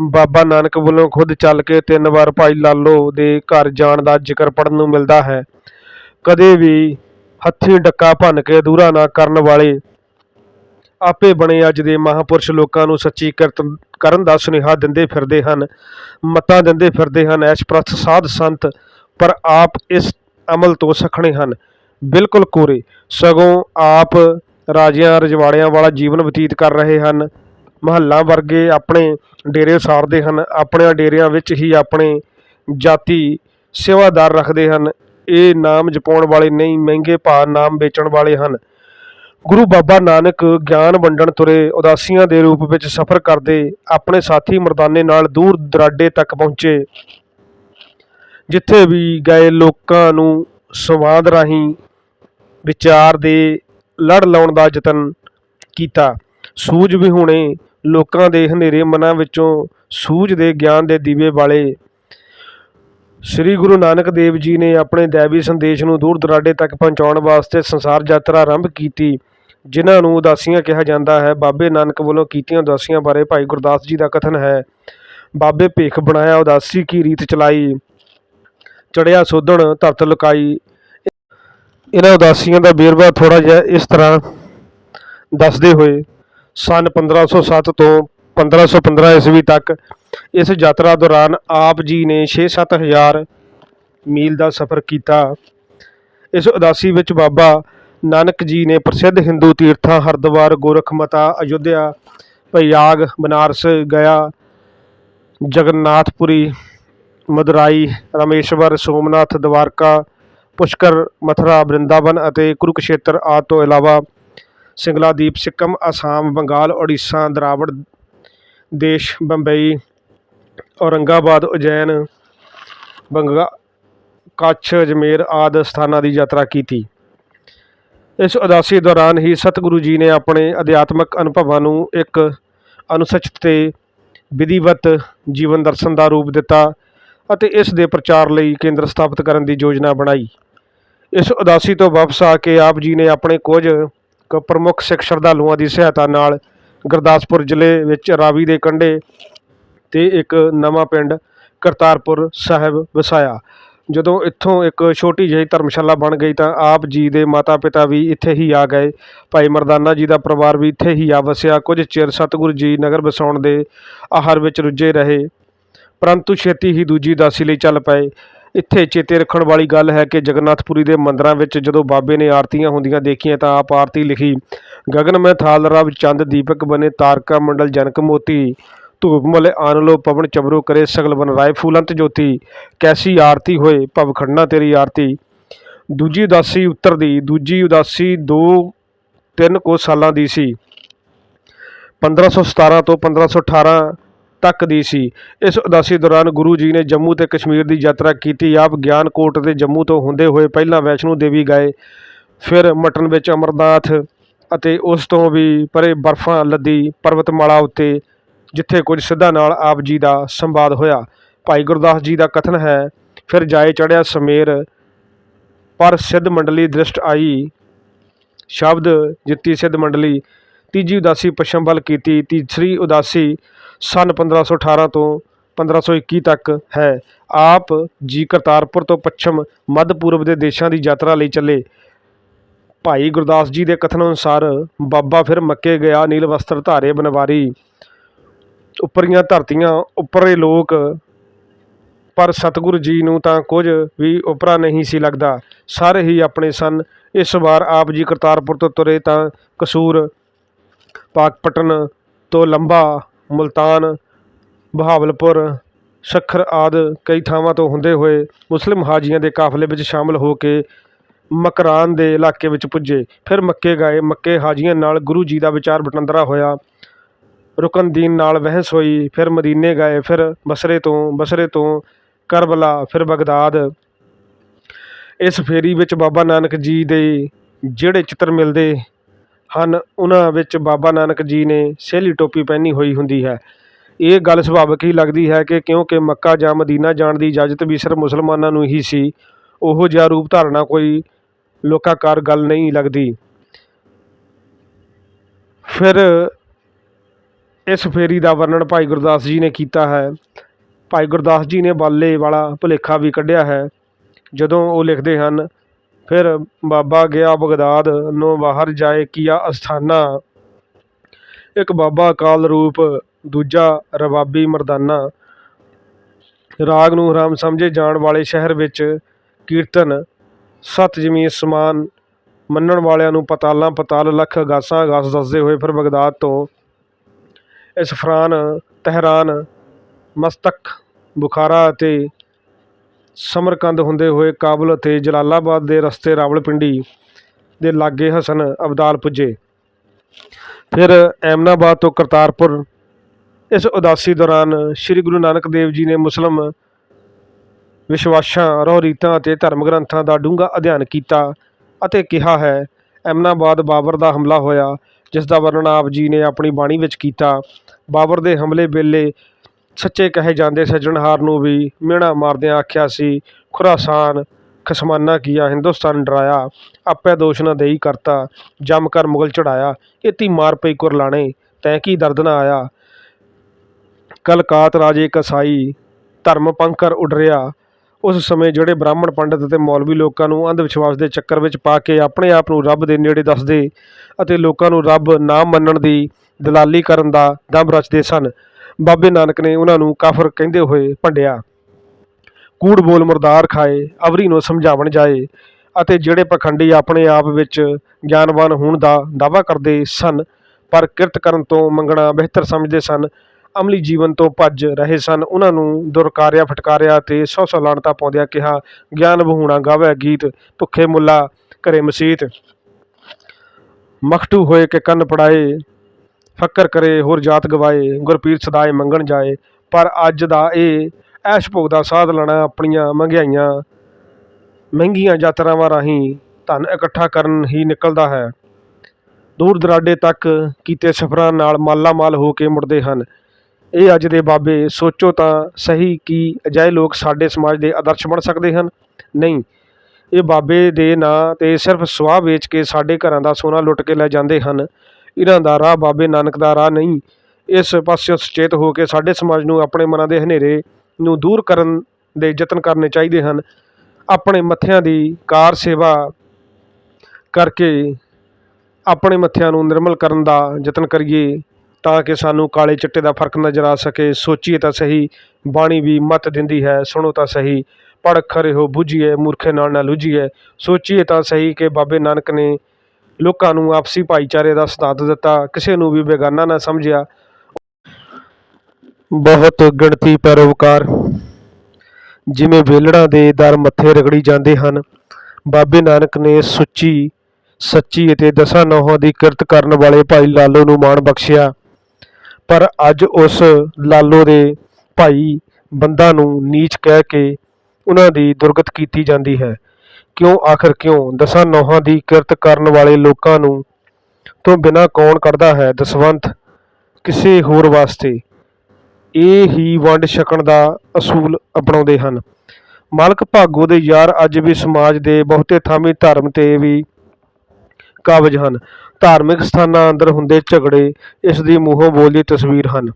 Speaker 1: ਬਾਬਾ ਨਾਨਕ ਵੱਲੋਂ ਖੁਦ ਚੱਲ ਕੇ ਤਿੰਨ ਵਾਰ ਭਾਈ ਲਾਲੋ ਦੇ ਘਰ ਜਾਣ ਦਾ ਜ਼ਿਕਰ ਪੜਨ ਨੂੰ ਮਿਲਦਾ ਹੈ। ਕਦੇ ਵੀ ਹੱਥੀਂ ਡੱਕਾ ਭੰਨ ਕੇ ਅਧੂਰਾ ਨਾ ਕਰਨ ਵਾਲੇ ਆਪੇ ਬਣੇ ਅੱਜ ਦੇ ਮਹਾਪੁਰਸ਼ ਲੋਕਾਂ ਨੂੰ ਸੱਚੀ ਕਿਰਤ ਕਰਨ ਦਾ ਸੁਨੇਹਾ ਦਿੰਦੇ ਫਿਰਦੇ ਹਨ, ਮਤਾਂ ਦਿੰਦੇ ਫਿਰਦੇ ਹਨ, ਐਸ਼ ਐਸ਼ਪ੍ਰਸਤ ਸਾਧ ਸੰਤ ਪਰ ਆਪ ਇਸ ਅਮਲ ਤੋਂ ਸਖਣੇ ਹਨ। ਬਿਲਕੁਲ ਕੋਰੇ, ਸਗੋਂ ਆਪ ਰਾਜਿਆਂ ਰਜਵਾੜਿਆਂ ਵਾਲਾ ਜੀਵਨ ਬਤੀਤ ਕਰ ਰਹੇ ਹਨ। ਮਹੱਲਾ ਵਰਗੇ ਆਪਣੇ ਡੇਰੇ ਸਾਰਦੇ ਹਨ ਆਪਣੇ ਡੇਰਿਆਂ ਵਿੱਚ ਹੀ ਆਪਣੇ ਜਾਤੀ ਸੇਵਾਦਾਰ ਰੱਖਦੇ ਹਨ। ਇਹ ਨਾਮ ਜਪਾਉਣ ਵਾਲੇ ਨਹੀਂ, ਮਹਿੰਗੇ ਭਾਅ ਨਾਮ ਵੇਚਣ ਵਾਲੇ ਹਨ। ਗੁਰੂ ਬਾਬਾ ਨਾਨਕ ਗਿਆਨ ਵੰਡਣ ਤੁਰੇ ਉਦਾਸੀਆਂ ਦੇ ਰੂਪ ਵਿੱਚ ਸਫ਼ਰ ਕਰਦੇ ਆਪਣੇ ਸਾਥੀ ਮਰਦਾਨੇ ਨਾਲ ਦੂਰ ਦਰਾਡੇ ਤੱਕ ਪਹੁੰਚੇ। ਜਿੱਥੇ ਵੀ ਗਏ ਲੋਕਾਂ ਨੂੰ ਸੰਵਾਦ ਰਾਹੀਂ ਵਿਚਾਰ ਦੇ ਲੜ ਲਾਉਣ ਦਾ ਯਤਨ ਕੀਤਾ। ਸੂਝ ਵੀ ਹੁਣੇ ਲੋਕਾਂ ਦੇ ਹਨੇਰੇ ਮਨਾਂ ਵਿੱਚੋਂ ਸੂਝ ਦੇ ਗਿਆਨ ਦੇ ਦੀਵੇ ਵਾਲੇ ਸ੍ਰੀ ਗੁਰੂ ਨਾਨਕ ਦੇਵ ਜੀ ਨੇ ਆਪਣੇ ਦੈਵੀ ਸੰਦੇਸ਼ ਨੂੰ ਦੂਰ ਦਰਾਡੇ ਤੱਕ ਪਹੁੰਚਾਉਣ ਵਾਸਤੇ ਸੰਸਾਰ ਯਾਤਰਾ ਆਰੰਭ ਕੀਤੀ। ਜਿਨ੍ਹਾਂ ਨੂੰ ਉਦਾਸੀਆਂ ਕਿਹਾ ਜਾਂਦਾ ਹੈ, ਬਾਬੇ ਨਾਨਕ ਵੱਲੋਂ ਕੀਤੀਆਂ ਉਦਾਸੀਆਂ ਬਾਰੇ ਭਾਈ ਗੁਰਦਾਸ ਜੀ ਦਾ ਕਥਨ ਹੈ। ਬਾਬੇ ਭੇਖ ਬਣਾਇਆ, ਉਦਾਸੀ ਕੀ ਰੀਤ ਚਲਾਈ, ਚੜਿਆ ਸੋਧਣ, ਧਰਤ ਲੁਕਾਈ। ਇਹਨਾਂ ਉਦਾਸੀਆਂ ਦਾ ਵੇਰਵਾ ਥੋੜਾ ਜਿਹਾ ਇਸ ਤਰ੍ਹਾਂ ਦੱਸਦੇ ਹੋਏ, ਸਨ 1507 ਤੋਂ 1515 ਈਸਵੀ ਤੱਕ ਇਸ ਯਾਤਰਾ ਦੌਰਾਨ ਆਪ ਜੀ ਨੇ 6-7 ਹਜ਼ਾਰ ਮੀਲ ਦਾ ਸਫ਼ਰ ਕੀਤਾ। ਇਸ ਉਦਾਸੀ ਵਿੱਚ ਬਾਬਾ ਨਾਨਕ ਜੀ ਨੇ ਪ੍ਰਸਿੱਧ ਹਿੰਦੂ ਤੀਰਥਾਂ ਹਰਿਦੁਆਰ, ਗੋਰਖਮਤਾ, ਅਯੁੱਧਿਆ ਪ੍ਰਯਾਗ ਬਨਾਰਸ ਗਿਆ, ਜਗਨਨਾਥਪੁਰੀ, ਮਦੁਰਾਈ, ਰਾਮੇਸ਼ਵਰ, ਸੋਮਨਾਥ, ਦਵਾਰਕਾ, ਪੁਸ਼ਕਰ, ਮਥੁਰਾ, ਬ੍ਰਿੰਦਾਵਨ ਅਤੇ ਕੁਰੂਕਸ਼ੇਤਰ ਆਦਿ ਤੋਂ ਇਲਾਵਾ ਸਿੰਗਲਾਦੀਪ, ਸਿੱਕਮ, ਅਸਾਮ, ਬੰਗਾਲ, ਉੜੀਸਾ, ਦਰਾਵੜ ਦੇਸ਼, ਬੰਬਈ, ਔਰੰਗਾਬਾਦ, ਉਜੈਨ, ਬੰਗਾ, ਕੱਛ, ਅਜਮੇਰ ਆਦਿ ਸਥਾਨਾਂ ਦੀ ਯਾਤਰਾ ਕੀਤੀ। ਇਸ ਉਦਾਸੀ ਦੌਰਾਨ ਹੀ ਸਤਿਗੁਰੂ ਜੀ ਨੇ ਆਪਣੇ ਅਧਿਆਤਮਕ ਅਨੁਭਵਾਂ ਨੂੰ ਇੱਕ ਅਨੁਸਚਿਤ ਤੇ ਵਿਧੀਵਤ ਜੀਵਨ ਦਰਸ਼ਨ ਦਾ ਰੂਪ ਦਿੱਤਾ ਅਤੇ ਇਸ ਦੇ ਪ੍ਰਚਾਰ ਲਈ ਕੇਂਦਰ ਸਥਾਪਿਤ ਕਰਨ ਦੀ ਯੋਜਨਾ ਬਣਾਈ। ਇਸ ਉਦਾਸੀ ਤੋਂ ਵਾਪਸ ਆ ਕੇ ਆਪ ਜੀ ਨੇ ਆਪਣੇ ਕੁਝ ਕੁ ਪ੍ਰਮੁੱਖ ਸਿੱਖ ਸ਼ਰਧਾਲੂਆਂ ਦੀ ਸਹਾਇਤਾ ਨਾਲ ਗੁਰਦਾਸਪੁਰ ਜ਼ਿਲ੍ਹੇ ਵਿੱਚ ਰਾਵੀ ਦੇ ਕੰਢੇ ਤੇ ਇੱਕ ਨਵਾਂ ਪਿੰਡ ਕਰਤਾਰਪੁਰ ਸਾਹਿਬ ਵਸਾਇਆ। ਜਦੋਂ ਇੱਥੋਂ ਇੱਕ ਛੋਟੀ ਜਿਹੀ ਧਰਮਸ਼ਾਲਾ ਬਣ ਗਈ ਤਾਂ ਆਪ ਜੀ ਦੇ ਮਾਤਾ ਪਿਤਾ ਵੀ ਇੱਥੇ ਹੀ ਆ ਗਏ। ਭਾਈ ਮਰਦਾਨਾ ਜੀ ਦਾ ਪਰਿਵਾਰ ਵੀ ਇੱਥੇ ਹੀ ਆ ਵਸਿਆ। ਕੁਝ ਚਿਰ ਸਤਿਗੁਰੂ ਜੀ ਨਗਰ ਵਸਾਉਣ ਦੇ ਆਹਰ ਵਿੱਚ ਰੁੱਝੇ ਰਹੇ। ਪਰੰਤੂ ਛੇਤੀ ਹੀ ਦੂਜੀ ਦਾਸੀ ਲਈ ਚੱਲ ਪਏ। ਇੱਥੇ ਚੇਤੇ ਰੱਖਣ ਵਾਲੀ ਗੱਲ ਹੈ ਕਿ ਜਗਨਨਾਥਪੁਰੀ ਦੇ ਮੰਦਰਾਂ ਵਿੱਚ ਜਦੋਂ ਬਾਬੇ ਨੇ ਆਰਤੀਆਂ ਹੁੰਦੀਆਂ ਦੇਖੀਆਂ ਤਾਂ ਆਪ ਆਰਤੀ ਲਿਖੀ, ਗਗਨ ਮੈਂ ਥਾਲਰਾ ਵਿੱਚ ਚੰਦ ਦੀਪਕ ਬਨੇ ਤਾਰਕਾ ਮੰਡਲ ਜਨਕ ਮੋਤੀ। ਧੂਪ ਮਲੇ ਆਨ ਪਵਨ ਚਬਰੂ ਕਰੇ ਸਗਲ ਬਨ ਰਾਏ ਫੂਲੰਤ ਜੋਤੀ, ਕੈਸੀ ਆਰਤੀ ਹੋਏ ਭਵ ਖੰਡਾ ਤੇਰੀ ਆਰਤੀ। ਦੂਜੀ ਉਦਾਸੀ ਉੱਤਰ ਦੀ, ਦੂਜੀ ਉਦਾਸੀ ਦੋ ਤਿੰਨ ਕੋ ਸਾਲਾਂ ਦੀ ਸੀ। 1517 ਤੋਂ 1518 ਤੱਕ ਦੀ ਸੀ। ਇਸ ਉਦਾਸੀ ਦੌਰਾਨ ਗੁਰੂ ਜੀ ਨੇ ਜੰਮੂ ਤੇ ਕਸ਼ਮੀਰ ਦੀ ਯਾਤਰਾ ਕੀਤੀ। ਆਪ ਗਿਆਨਕੋਟ ਦੇ ਜੰਮੂ ਤੋਂ ਹੁੰਦੇ ਹੋਏ ਪਹਿਲਾਂ ਵੈਸ਼ਨੋ ਦੇਵੀ ਗਏ। ਫਿਰ ਮਟਨ ਵਿੱਚ ਅਮਰਨਾਥ ਅਤੇ ਉਸ ਤੋਂ ਵੀ ਪਰੇ ਬਰਫਾਂ ਲੱਦੀ ਪਰਬਤਮਾਲਾ ਉੱਤੇ ਜਿੱਥੇ ਕੁਝ ਸਿੱਧਾ ਨਾਲ ਆਪ ਜੀ ਦਾ ਸੰਵਾਦ ਹੋਇਆ। ਭਾਈ ਗੁਰਦਾਸ ਜੀ ਦਾ ਕਥਨ ਹੈ, ਫਿਰ ਜਾਏ ਚੜਿਆ ਸਮੇਰ, ਪਰ ਸਿੱਧ ਮੰਡਲੀ ਦ੍ਰਿਸ਼ਟ ਆਈ। ਸ਼ਬਦ ਜਿੱਤੀ ਸਿੱਧ ਮੰਡਲੀ, ਤੀਜੀ ਉਦਾਸੀ ਪੱਛਮ ਵੱਲ ਕੀਤੀ, ਤੀਸਰੀ ਉਦਾਸੀ ਸਨ 1518 ਤੋਂ 1521 ਤੱਕ ਹੈ। ਆਪ ਜੀ ਕਰਤਾਰਪੁਰ ਤੋਂ ਪੱਛਮ ਮੱਧ ਪੂਰਬ ਦੇ ਦੇਸ਼ਾਂ ਦੀ ਯਾਤਰਾ ਲਈ ਚੱਲੇ। ਭਾਈ ਗੁਰਦਾਸ ਜੀ ਦੇ ਕਥਨ ਅਨੁਸਾਰ ਬਾਬਾ ਫਿਰ ਮੱਕੇ ਗਿਆ, ਨੀਲ ਵਸਤਰ ਧਾਰੇ ਬਨਵਾਰੀ। ਉੱਪਰੀਆਂ ਧਰਤੀਆਂ, ਉੱਪਰੇ ਲੋਕ। ਪਰ ਸਤਿਗੁਰੂ ਜੀ ਨੂੰ ਤਾਂ ਕੁਝ ਵੀ ਉਪਰਾ ਨਹੀਂ ਸੀ ਲੱਗਦਾ। ਸਾਰੇ ਹੀ ਆਪਣੇ ਸਨ। ਇਸ ਵਾਰ ਆਪ ਜੀ ਕਰਤਾਰਪੁਰ ਤੋਂ ਤੁਰੇ ਤਾਂ ਕਸੂਰ ਪਾਕਪਟਨ ਤੋਂ ਲੰਬਾ, ਮੁਲਤਾਨ, ਬਹਾਵਲਪੁਰ, ਸੱਖਰ ਆਦ ਕਈ ਥਾਵਾਂ ਤੋਂ ਹੁੰਦੇ ਹੋਏ ਮੁਸਲਿਮ ਹਾਜੀਆਂ ਦੇ ਕਾਫਲੇ ਵਿੱਚ ਸ਼ਾਮਲ ਹੋ ਕੇ ਮਕਰਾਨ ਦੇ ਇਲਾਕੇ ਵਿੱਚ ਪੁੱਜੇ। ਫਿਰ ਮੱਕੇ ਗਏ। ਮੱਕੇ ਹਾਜੀਆਂ ਨਾਲ ਗੁਰੂ ਜੀ ਦਾ ਵਿਚਾਰ ਵਟਾਂਦਰਾ ਹੋਇਆ। ਰੁਕਨਦੀਨ ਨਾਲ ਬਹਿਸ ਹੋਈ, ਫਿਰ ਮਦੀਨੇ ਗਏ, ਫਿਰ ਬਸਰੇ ਤੋਂ ਬਸਰੇ ਤੋਂ ਕਰਬਲਾ, ਫਿਰ ਬਗਦਾਦ। ਇਸ ਫੇਰੀ ਵਿੱਚ ਬਾਬਾ ਨਾਨਕ ਜੀ ਦੇ ਜਿਹੜੇ ਚਿੱਤਰ ਮਿਲਦੇ ਹਨ, ਉਹਨਾਂ ਵਿੱਚ ਬਾਬਾ ਨਾਨਕ ਜੀ ਨੇ ਸੇਲੀ ਟੋਪੀ ਪਹਿਨੀ ਹੋਈ ਹੁੰਦੀ ਹੈ। ਇਹ ਗੱਲ ਸੁਭਾਵਿਕ ਹੀ ਲੱਗਦੀ ਹੈ ਕਿ ਕਿਉਂਕਿ ਮੱਕਾ ਜਾਂ ਮਦੀਨਾ ਜਾਣ ਦੀ ਇਜਾਜ਼ਤ ਵੀ ਸਿਰਫ ਮੁਸਲਮਾਨਾਂ ਨੂੰ ਹੀ ਸੀ, ਉਹ ਜਿਹਾ ਰੂਪ ਧਾਰਨਾ ਕੋਈ ਲੋਕਾਕਾਰ ਗੱਲ ਨਹੀਂ ਲੱਗਦੀ। ਫਿਰ ਇਸ ਫੇਰੀ ਦਾ ਵਰਣਨ ਭਾਈ ਗੁਰਦਾਸ ਜੀ ਨੇ ਕੀਤਾ ਹੈ। ਭਾਈ ਗੁਰਦਾਸ ਜੀ ਨੇ ਬਾਲੇ ਵਾਲਾ ਭੁਲੇਖਾ ਵੀ ਕੱਢਿਆ ਹੈ। ਜਦੋਂ ਉਹ ਲਿਖਦੇ ਹਨ, ਫਿਰ ਬਾਬਾ ਗਿਆ ਬਗਦਾਦ ਨੂੰ ਬਾਹਰ ਜਾਏ ਕੀਆ ਅਸਥਾਨਾ। ਇੱਕ ਬਾਬਾ ਕਾਲ ਰੂਪ, ਦੂਜਾ ਰਬਾਬੀ ਮਰਦਾਨਾ। ਰਾਗ ਨੂੰ ਹਰਾਮ ਸਮਝੇ ਜਾਣ ਵਾਲੇ ਸ਼ਹਿਰ ਵਿੱਚ ਕੀਰਤਨ, ਸੱਤ ਜਮੀ ਸਮਾਨ ਮੰਨਣ ਵਾਲਿਆਂ ਨੂੰ ਪਤਾਲਾਂ ਪਤਾਲ ਲੱਖ ਅਗਾਸਾਂ ਅਗਾਸ ਦੱਸਦੇ ਹੋਏ ਫਿਰ ਬਗਦਾਦ ਤੋਂ ਇਸਫਰਾਨ, ਤਹਿਰਾਨ, ਮਸਤਕ, ਬੁਖਾਰਾ ਅਤੇ ਸਮਰਕੰਦ ਹੁੰਦੇ ਹੋਏ ਕਾਬਲ ਅਤੇ ਜਲਾਲਾਬਾਦ ਦੇ ਰਸਤੇ ਰਾਵਲਪਿੰਡੀ ਦੇ ਲਾਗੇ ਹਸਨ ਅਬਦਾਲ ਪੁੱਜੇ। ਫਿਰ ਐਮਨਾਬਾਦ ਤੋਂ ਕਰਤਾਰਪੁਰ, ਇਸ ਉਦਾਸੀ ਦੌਰਾਨ ਸ੍ਰੀ ਗੁਰੂ ਨਾਨਕ ਦੇਵ ਜੀ ਨੇ ਮੁਸਲਮ ਵਿਸ਼ਵਾਸਾਂ, ਰਹੁ ਰੀਤਾਂ ਅਤੇ ਧਰਮ ਗ੍ਰੰਥਾਂ ਦਾ ਡੂੰਘਾ ਅਧਿਐਨ ਕੀਤਾ ਅਤੇ ਕਿਹਾ ਹੈ, ਐਮਨਾਬਾਦ ਬਾਬਰ ਦਾ ਹਮਲਾ ਹੋਇਆ, ਜਿਸ ਦਾ ਵਰਣਨ ਆਪ ਜੀ ਨੇ ਆਪਣੀ ਬਾਣੀ ਵਿੱਚ ਕੀਤਾ। ਬਾਬਰ ਦੇ ਹਮਲੇ ਵੇਲੇ ਸੱਚੇ ਕਹੇ ਜਾਂਦੇ ਸੱਜਣਹਾਰ ਨੂੰ ਵੀ ਮਿਹਣਾ ਮਾਰਦਿਆਂ ਆਖਿਆ ਸੀ, ਖੁਰਾਸਾਨ, ਖਸਮਾਨਾ ਕੀਆ, ਹਿੰਦੁਸਤਾਨ ਡਰਾਇਆ, ਆਪੇ ਦੋਸ਼ ਨਾ ਦੇਈ ਕਰਤਾ, ਜੰਮ ਕਰ ਮੁਗਲ ਚੜਾਇਆ, ਇਤੀ ਮਾਰ ਪਈ ਕੁਰਲਾਣੇ, ਤੈ ਕੀ ਦਰਦ ਨਾ ਆਇਆ? ਕਲਕਾਤ ਰਾਜੇ ਕਸਾਈ, ਧਰਮ ਪੰਕਰ ਉਡਰਿਆ ਉਸ ਸਮੇਂ ਜਿਹੜੇ ਬ੍ਰਾਹਮਣ ਪੰਡਤ ਅਤੇ ਮੌਲਵੀ ਲੋਕਾਂ ਨੂੰ ਅੰਧ ਵਿਸ਼ਵਾਸ ਦੇ ਚੱਕਰ ਵਿੱਚ ਪਾ ਕੇ ਆਪਣੇ ਆਪ ਨੂੰ ਰੱਬ ਦੇ ਨੇੜੇ ਦੱਸਦੇ ਅਤੇ ਲੋਕਾਂ ਨੂੰ ਰੱਬ ਨਾ ਮੰਨਣ ਦੀ ਦਲਾਲੀ ਕਰਨ ਦਾ ਦਮ ਰਚਦੇ ਸਨ। ਬਾਬੇ ਨਾਨਕ ਨੇ ਉਹਨਾਂ ਨੂੰ ਕਾਫਰ ਕਹਿੰਦੇ ਹੋਏ ਭੰਡਿਆ। ਕੂੜ ਬੋਲ ਮੁਰਦਾਰ ਖਾਏ, ਅਵਰੀ ਨੂੰ ਸਮਝਾਵਣ ਜਾਏ ਅਤੇ ਜਿਹੜੇ ਪਖੰਡੀ ਆਪਣੇ ਆਪ ਵਿੱਚ ਗਿਆਨਵਾਨ ਹੋਣ ਦਾ ਦਾਅਵਾ ਕਰਦੇ ਸਨ, ਪਰ ਕਿਰਤ ਕਰਨ ਤੋਂ ਮੰਗਣਾ ਬਿਹਤਰ ਸਮਝਦੇ ਸਨ। ਅਮਲੀ ਜੀਵਨ ਤੋਂ ਭੱਜ ਰਹੇ ਸਨ। ਉਹਨਾਂ ਨੂੰ ਦੁਰਕਾਰਿਆ, ਫਟਕਾਰਿਆ ਤੇ ਸੌ ਸੌ ਲਾਣਤਾ ਪਾਉਂਦਿਆਂ ਕਿਹਾ, ਗਿਆਨ ਬਹੂਣਾ ਗਾਵੇ ਗੀਤ, ਭੁੱਖੇ ਮੁੱਲਾ ਘਰੇ ਮਸੀਤ। ਮਖਟੂ ਹੋਏ ਕਿ ਕੰਨ ਪੜਾਏ ਫੱਕਰ ਕਰੇ, ਹੋਰ ਜਾਤ ਗਵਾਏ ਗੁਰਪੀਰ ਸਦਾਏ ਮੰਗਣ ਜਾਏ। ਪਰ ਅੱਜ ਦਾ ਇਹ ਐਸ਼ ਭੋਗ ਦਾ ਸਾਧ ਲੈਣਾ ਆਪਣੀਆਂ ਮਹਿੰਗਾਈਆਂ ਮਹਿੰਗੀਆਂ ਯਾਤਰਾਵਾਂ ਰਾਹੀਂ ਧਨ ਇਕੱਠਾ ਕਰਨ ਹੀ ਨਿਕਲਦਾ ਹੈ। ਦੂਰ ਦਰਾਡੇ ਤੱਕ ਕੀਤੇ ਸਫ਼ਰਾਂ ਨਾਲ ਮਾਲਾ ਮਾਲ ਹੋ ਕੇ ਮੁੜਦੇ ਹਨ। ਇਹ ਅੱਜ ਦੇ ਬਾਬੇ, ਸੋਚੋ ਤਾਂ ਸਹੀ ਕਿ ਅਜਿਹੇ ਲੋਕ ਸਾਡੇ ਸਮਾਜ ਦੇ ਆਦਰਸ਼ ਬਣ ਸਕਦੇ ਹਨ? ਨਹੀਂ। ਇਹ ਬਾਬੇ ਦੇ ਨਾਂ ਤੇ ਸਿਰਫ ਸੁਆਹ ਵੇਚ ਕੇ ਸਾਡੇ ਘਰਾਂ ਦਾ ਸੋਨਾ ਲੁੱਟ ਕੇ ਲੈ ਜਾਂਦੇ ਹਨ। ਇਹਨਾਂ ਦਾ ਰਾਹ ਬਾਬੇ ਨਾਨਕ ਦਾ ਰਾਹ ਨਹੀਂ। ਇਸ ਪਾਸਿਓਂ ਸੁਚੇਤ ਹੋ ਕੇ ਸਾਡੇ ਸਮਾਜ ਨੂੰ ਆਪਣੇ ਮਨਾਂ ਦੇ ਹਨੇਰੇ ਨੂੰ ਦੂਰ ਕਰਨ ਦੇ ਯਤਨ ਕਰਨੇ ਚਾਹੀਦੇ ਹਨ। ਆਪਣੇ ਮੱਥਿਆਂ ਦੀ ਕਾਰ ਸੇਵਾ ਕਰਕੇ ਆਪਣੇ ਮੱਥਿਆਂ ਨੂੰ ਨਿਰਮਲ ਕਰਨ ਦਾ ਯਤਨ ਕਰੀਏ ਤਾਂ ਕਿ ਸਾਨੂੰ ਕਾਲੇ ਚਿੱਟੇ ਦਾ ਫ਼ਰਕ ਨਜ਼ਰ ਆ ਸਕੇ। ਸੋਚੀਏ ਤਾਂ ਸਹੀ, ਬਾਣੀ ਵੀ ਮਤ ਦਿੰਦੀ ਹੈ, ਸੁਣੋ ਤਾਂ ਸਹੀ। ਪੜ ਖਰੇ ਹੋ ਬੁੱਝੀਏ, ਮੂਰਖੇ ਨਾਲ ਨਾ ਲੁੱਝੀਏ। ਸੋਚੀਏ ਤਾਂ ਸਹੀ ਕਿ ਬਾਬੇ ਨਾਨਕ ਨੇ ਲੋਕਾਂ ਨੂੰ ਆਪਸੀ ਭਾਈਚਾਰੇ ਦਾ ਸਿਧਾਂਤ ਦਿੱਤਾ, ਕਿਸੇ ਨੂੰ ਵੀ ਬੇਗਾਨਾ ਨਾ ਸਮਝਿਆ। ਬਹੁਤ ਗਿਣਤੀ ਪੈਰੋਕਾਰ ਜਿਵੇਂ ਵੇਲੜਾਂ ਦੇ ਦਰ ਮੱਥੇ ਰਗੜੀ ਜਾਂਦੇ ਹਨ। ਬਾਬੇ ਨਾਨਕ ਨੇ ਸੁੱਚੀ, ਸੱਚੀ ਅਤੇ ਦਸਾਂ ਨੌਹਾਂ ਦੀ ਕਿਰਤ ਕਰਨ ਵਾਲੇ ਭਾਈ ਲਾਲੋ ਨੂੰ ਮਾਣ ਬਖਸ਼ਿਆ। ਪਰ ਅੱਜ ਉਸ ਲਾਲੋ ਦੇ ਭਾਈ ਬੰਦਾ ਨੂੰ ਨੀਚ ਕਹਿ ਕੇ ਉਹਨਾਂ ਦੀ ਦੁਰਗਤ ਕੀਤੀ ਜਾਂਦੀ ਹੈ। ਕਿਉਂ, ਆਖਰ ਕਿਉਂ? ਦਸਾਂ ਨੌਹਾਂ ਦੀ ਕਿਰਤ ਕਰਨ ਵਾਲੇ ਲੋਕਾਂ ਨੂੰ ਤੋਂ ਬਿਨਾਂ ਕੌਣ ਕਰਦਾ ਹੈ? ਦਸਵੰਤ, ਕਿਸੇ ਹੋਰ ਵਾਸਤੇ। ਇਹ ਹੀ ਵੰਡ ਛਕਣ ਦਾ ਅਸੂਲ ਅਪਣਾਉਂਦੇ ਹਨ। ਮਾਲਕ ਭਾਗੋ ਦੇ ਯਾਰ ਅੱਜ ਵੀ ਸਮਾਜ ਦੇ ਬਹੁਤੇ ਥਾਮੀ ਧਰਮ ਤੇ ਵੀ ਕਾਬਜ ਹਨ। ਧਾਰਮਿਕ ਸਥਾਨਾਂ ਅੰਦਰ ਹੁੰਦੇ ਝਗੜੇ ਇਸ ਦੀ ਮੂੰਹੋਂ ਬੋਲੀ ਤਸਵੀਰ ਹਨ।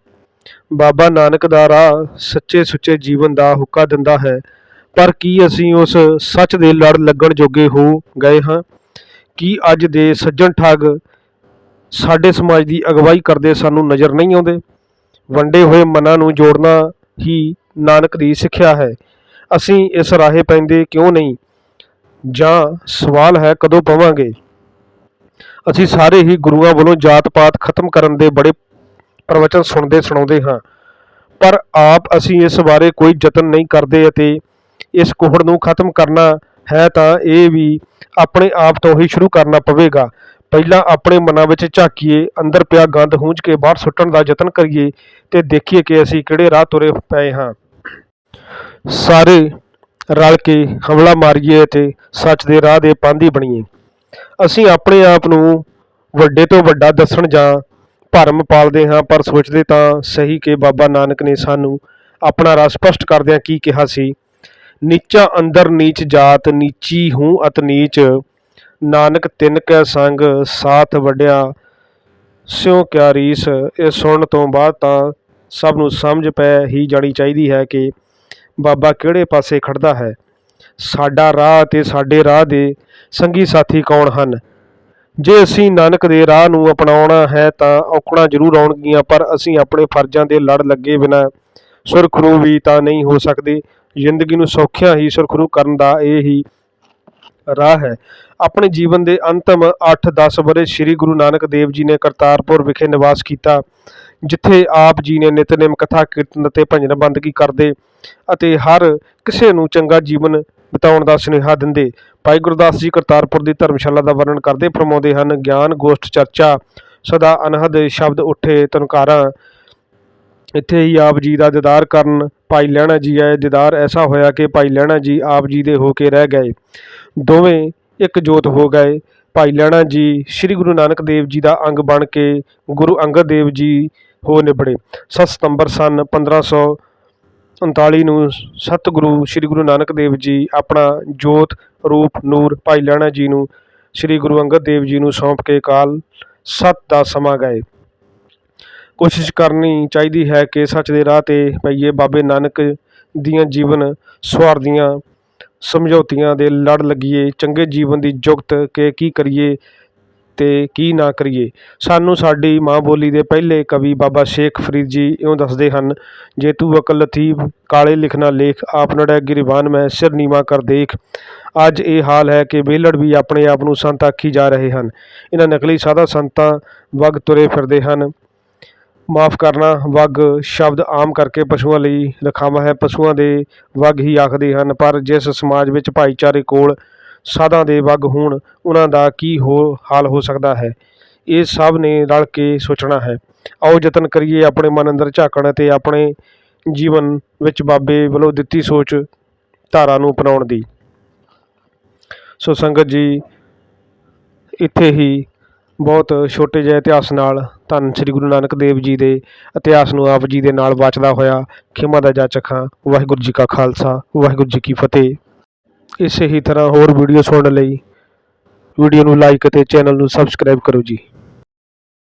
Speaker 1: ਬਾਬਾ ਨਾਨਕ ਦਾ ਰਾਹ ਸੱਚੇ ਸੁੱਚੇ ਜੀਵਨ ਦਾ ਹੁੱਕਾ ਦਿੰਦਾ ਹੈ। ਪਰ ਕੀ ਅਸੀਂ ਉਸ ਸੱਚ ਦੇ ਲੜ ਲੱਗਣ ਜੋਗੇ ਹੋ ਗਏ ਹਾਂ? ਕੀ ਅੱਜ ਦੇ ਸੱਜਣ ਠੱਗ ਸਾਡੇ ਸਮਾਜ ਦੀ ਅਗਵਾਈ ਕਰਦੇ ਸਾਨੂੰ ਨਜ਼ਰ ਨਹੀਂ ਆਉਂਦੇ? ਵੰਡੇ ਹੋਏ ਮਨਾਂ ਨੂੰ ਜੋੜਨਾ ਹੀ ਨਾਨਕ ਦੀ ਸਿੱਖਿਆ ਹੈ। ਅਸੀਂ ਇਸ ਰਾਹੇ ਪੈਂਦੇ ਕਿਉਂ ਨਹੀਂ? ਜਾਂ ਸਵਾਲ ਹੈ ਕਦੋਂ ਪਵਾਂਗੇ? ਅਸੀਂ ਸਾਰੇ ਹੀ ਗੁਰੂਆਂ ਵੱਲੋਂ ਜਾਤ ਪਾਤ ਖਤਮ ਕਰਨ ਦੇ ਬੜੇ ਪ੍ਰਵਚਨ ਸੁਣਦੇ ਸੁਣਾਉਂਦੇ ਹਾਂ। ਪਰ ਆਪ ਅਸੀਂ ਇਸ ਬਾਰੇ ਕੋਈ ਯਤਨ ਨਹੀਂ ਕਰਦੇ ਅਤੇ ਇਸ ਕੋਹੜ ਨੂੰ ਖਤਮ ਕਰਨਾ ਹੈ ਤਾਂ ਇਹ ਵੀ ਆਪਣੇ ਆਪ ਤੋਂ ਹੀ ਸ਼ੁਰੂ ਕਰਨਾ ਪਵੇਗਾ। ਪਹਿਲਾਂ ਆਪਣੇ ਮਨਾਂ ਵਿੱਚ ਝਾਕੀਏ, ਅੰਦਰ ਪਿਆ ਗੰਦ ਹੂੰਝ ਕੇ ਬਾਹਰ ਸੁੱਟਣ ਦਾ ਯਤਨ ਕਰੀਏ ਤੇ ਦੇਖੀਏ ਕਿ ਅਸੀਂ ਕਿਹੜੇ ਰਾਹ ਤੁਰੇ ਪਏ ਹਾਂ। ਸਾਰੇ ਰਲ ਕੇ ਹਮਲਾ ਮਾਰੀਏ ਅਤੇ ਸੱਚ ਦੇ ਰਾਹ ਦੇ ਪਾਂਧੀ ਬਣੀਏ। ਅਸੀਂ ਆਪਣੇ ਆਪ ਨੂੰ ਵੱਡੇ ਤੋਂ ਵੱਡਾ ਦੱਸਣ ਜਾਂ ਭਰਮ ਪਾਲਦੇ ਹਾਂ, ਪਰ ਸੋਚਦੇ ਤਾਂ ਸਹੀ ਕਿ ਬਾਬਾ ਨਾਨਕ ਨੇ ਸਾਨੂੰ ਆਪਣਾ ਰਾਹ ਸਪਸ਼ਟ ਕਰਦਿਆਂ ਕੀ ਕਿਹਾ ਸੀ? ਨੀਚਾ ਅੰਦਰ ਨੀਚ ਜਾਤ, ਨੀਚੀ ਹੂੰ ਅਤ ਨੀਚ। ਨਾਨਕ ਤਿੰਨ ਕੈ ਸੰਗ, ਸਾਥ ਵੱਡਿਆ। ਸਿਉ ਕਿਆ ਰੀਸ, ਇਹ ਸੁਣਨ ਤੋਂ ਬਾਅਦ ਤਾਂ ਸਭ ਨੂੰ ਸਮਝ ਪੈ ਹੀ ਜਾਣੀ ਚਾਹੀਦੀ ਹੈ ਕਿ ਬਾਬਾ ਕਿਹੜੇ ਪਾਸੇ ਖੜਦਾ ਹੈ। ਸਾਡਾ ਰਾਹ ਤੇ ਸਾਡੇ ਰਾਹ ਦੇ ਸੰਗੀ ਸਾਥੀ ਕੌਣ ਹਨ? ਜੇ ਅਸੀਂ ਨਾਨਕ ਦੇ ਰਾਹ ਨੂੰ ਅਪਣਾਉਣਾ ਹੈ ਤਾਂ ਔਕੜਾਂ ਜ਼ਰੂਰ ਆਉਣਗੀਆਂ, ਪਰ ਅਸੀਂ ਆਪਣੇ ਫਰਜ਼ਾਂ ਦੇ ਲੜ ਲੱਗੇ ਬਿਨਾਂ ਸੁਰਖਰੂ ਵੀ ਤਾਂ ਨਹੀਂ ਹੋ ਸਕਦੇ। ਜ਼ਿੰਦਗੀ ਨੂੰ ਸੌਖਿਆਂ ਹੀ ਸੁਰਖਰੂ ਕਰਨ ਦਾ ਇਹ ਹੀ ਰਾਹ ਹੈ। ਆਪਣੇ ਜੀਵਨ ਦੇ ਅੰਤਮ 8-10 ਬਰੇ ਸ੍ਰੀ ਗੁਰੂ ਨਾਨਕ ਦੇਵ ਜੀ ਨੇ ਕਰਤਾਰਪੁਰ ਵਿਖੇ ਨਿਵਾਸ ਕੀਤਾ, ਜਿੱਥੇ ਆਪ ਜੀ ਨੇ ਨਿਤਨੇਮ, ਕਥਾ, ਕੀਰਤਨ ਅਤੇ ਭਜਨ ਬੰਦਗੀ ਕਰਦੇ ਅਤੇ ਹਰ ਕਿਸੇ ਨੂੰ ਚੰਗਾ ਜੀਵਨ ਬਿਤਾਉਣ ਦਾ ਸੁਨੇਹਾ ਦਿੰਦੇ। ਭਾਈ ਗੁਰਦਾਸ ਜੀ ਕਰਤਾਰਪੁਰ ਦੀ ਧਰਮਸ਼ਾਲਾ ਦਾ ਵਰਣਨ ਕਰਦੇ ਫਰਮਾਉਂਦੇ ਹਨ, ਗਿਆਨ, ਗੋਸ਼ਟ, ਚਰਚਾ ਸਦਾ ਅਨਹਦ ਸ਼ਬਦ ਉੱਠੇ ਤਨਕਾਰਾਂ। ਇੱਥੇ ਹੀ ਆਪ ਜੀ ਦਾ ਦੀਦਾਰ ਕਰਨ ਭਾਈ ਲਹਿਣਾ ਜੀ ਆਏ ਦੀਦਾਰ, ਐਸਾ ਹੋਇਆ ਕਿ ਭਾਈ ਲਹਿਣਾ ਜੀ ਆਪ ਜੀ ਦੇ ਹੋ ਕੇ ਰਹਿ ਗਏ। ਦੋਵੇਂ ਇੱਕ ਜੋਤ ਹੋ ਗਏ। ਭਾਈ ਲਹਿਣਾ ਜੀ ਸ੍ਰੀ ਗੁਰੂ ਨਾਨਕ ਦੇਵ ਜੀ ਦਾ ਅੰਗ ਬਣ ਕੇ ਗੁਰੂ ਅੰਗਦ ਦੇਵ ਜੀ ਹੋ ਨਿਬੜੇ 7 ਸਤੰਬਰ ਸਨ 1539 ਨੂੰ ਸਤਿਗੁਰੂ ਸ੍ਰੀ ਗੁਰੂ ਨਾਨਕ ਦੇਵ ਜੀ ਆਪਣਾ ਜੋਤ ਰੂਪ ਨੂਰ ਭਾਈ ਲਹਿਣਾ ਜੀ ਨੂੰ ਸ੍ਰੀ ਗੁਰੂ ਅੰਗਦ ਦੇਵ ਜੀ ਨੂੰ ਸੌਂਪ ਕੇ ਕਾਲ ਸਤ ਦਾ ਸਮਾਂ ਗਏ। ਕੋਸ਼ਿਸ਼ ਕਰਨੀ ਚਾਹੀਦੀ ਹੈ ਕਿ ਸੱਚ ਦੇ ਰਾਹ ਤੇ ਪਈਏ ਬਾਬੇ ਨਾਨਕ ਦੀਆਂ ਜੀਵਨ ਸੁਆਰਦੀਆਂ ਦੀਆਂ ਸਮਝੌਤੀਆਂ ਦੇ ਲੜ ਲੱਗੀਏ, ਚੰਗੇ ਜੀਵਨ ਦੀ ਜੁਗਤ ਕਿ ਕੀ ਕਰੀਏ ਤੇ ਕੀ ਨਾ ਕਰੀਏ। ਸਾਨੂੰ ਸਾਡੀ ਮਾਂ ਬੋਲੀ ਦੇ ਪਹਿਲੇ ਕਵੀ ਬਾਬਾ ਸ਼ੇਖ ਫਰੀਦ ਜੀ ਇਉਂ ਦੱਸਦੇ ਹਨ, ਜੇ ਤੂੰ ਅਕਲ ਲਤੀਫ ਕਾਲੇ ਲਿਖਣਾ ਲੇਖ, ਆਪ ਨੜੈ ਗਿਰਵਾਨ ਮੈਂ ਸਿਰ ਨੀਵਾ ਕਰ ਦੇਖ। ਅੱਜ ਇਹ ਹਾਲ ਹੈ ਕਿ ਵਿਹਲੜ ਵੀ ਆਪਣੇ ਆਪ ਨੂੰ ਸੰਤ ਆਖੀ ਜਾ ਰਹੇ ਹਨ। ਇਹਨਾਂ ਨਕਲੀ ਸਾਧਾ ਸੰਤਾਂ ਵਗ ਤੁਰੇ ਫਿਰਦੇ ਹਨ। ਮਾਫ ਕਰਨਾ, ਵੱਗ ਸ਼ਬਦ ਆਮ ਕਰਕੇ ਪਸ਼ੂਆਂ ਲਈ ਰਖਾਵਾ ਹੈ। ਪਸ਼ੂਆਂ ਦੇ ਵੱਗ ਹੀ ਆਖਦੇ ਹਨ, ਪਰ ਜਿਸ ਸਮਾਜ ਵਿੱਚ ਭਾਈਚਾਰੇ ਕੋਲ ਸਾਧਾਂ ਦੇ ਵੱਗ ਹੋਣ, ਉਹਨਾਂ ਦਾ ਕੀ ਹੋ, ਹਾਲ ਹੋ ਸਕਦਾ ਹੈ? ਇਹ ਸਭ ਨੇ ਰਲ ਕੇ ਸੋਚਣਾ ਹੈ। ਆਓ ਯਤਨ ਕਰੀਏ ਆਪਣੇ ਮਨ ਅੰਦਰ ਝਾਕਣ ਅਤੇ ਆਪਣੇ ਜੀਵਨ ਵਿੱਚ ਬਾਬੇ ਵੱਲੋਂ ਦਿੱਤੀ ਸੋਚ ਧਾਰਾ ਨੂੰ ਅਪਣਾਉਣ ਦੀ। ਸੋ ਸੰਗਤ ਜੀ, ਇੱਥੇ ਹੀ ਬਹੁਤ ਛੋਟੇ ਜਿਹੇ ਇਤਿਹਾਸ ਨਾਲ ਧੰਨ ਸ੍ਰੀ ਗੁਰੂ ਨਾਨਕ ਦੇਵ ਜੀ ਦੇ ਇਤਿਹਾਸ ਨੂੰ ਆਪ ਜੀ ਦੇ ਨਾਲ ਵਾਚਦਾ ਹੋਇਆ ਖਿਮਾ ਦਾ ਜਾਚਕ ਹਾਂ। ਵਾਹਿਗੁਰੂ ਜੀ ਕਾ ਖਾਲਸਾ, ਵਾਹਿਗੁਰੂ ਜੀ ਕੀ ਫਤਿਹ। ਇਸੇ ਹੀ ਤਰ੍ਹਾਂ ਹੋਰ ਵੀਡੀਓ ਸੁਣਨ ਲਈ ਵੀਡੀਓ ਨੂੰ ਲਾਈਕ ਅਤੇ ਚੈਨਲ ਨੂੰ ਸਬਸਕ੍ਰਾਈਬ ਕਰੋ ਜੀ।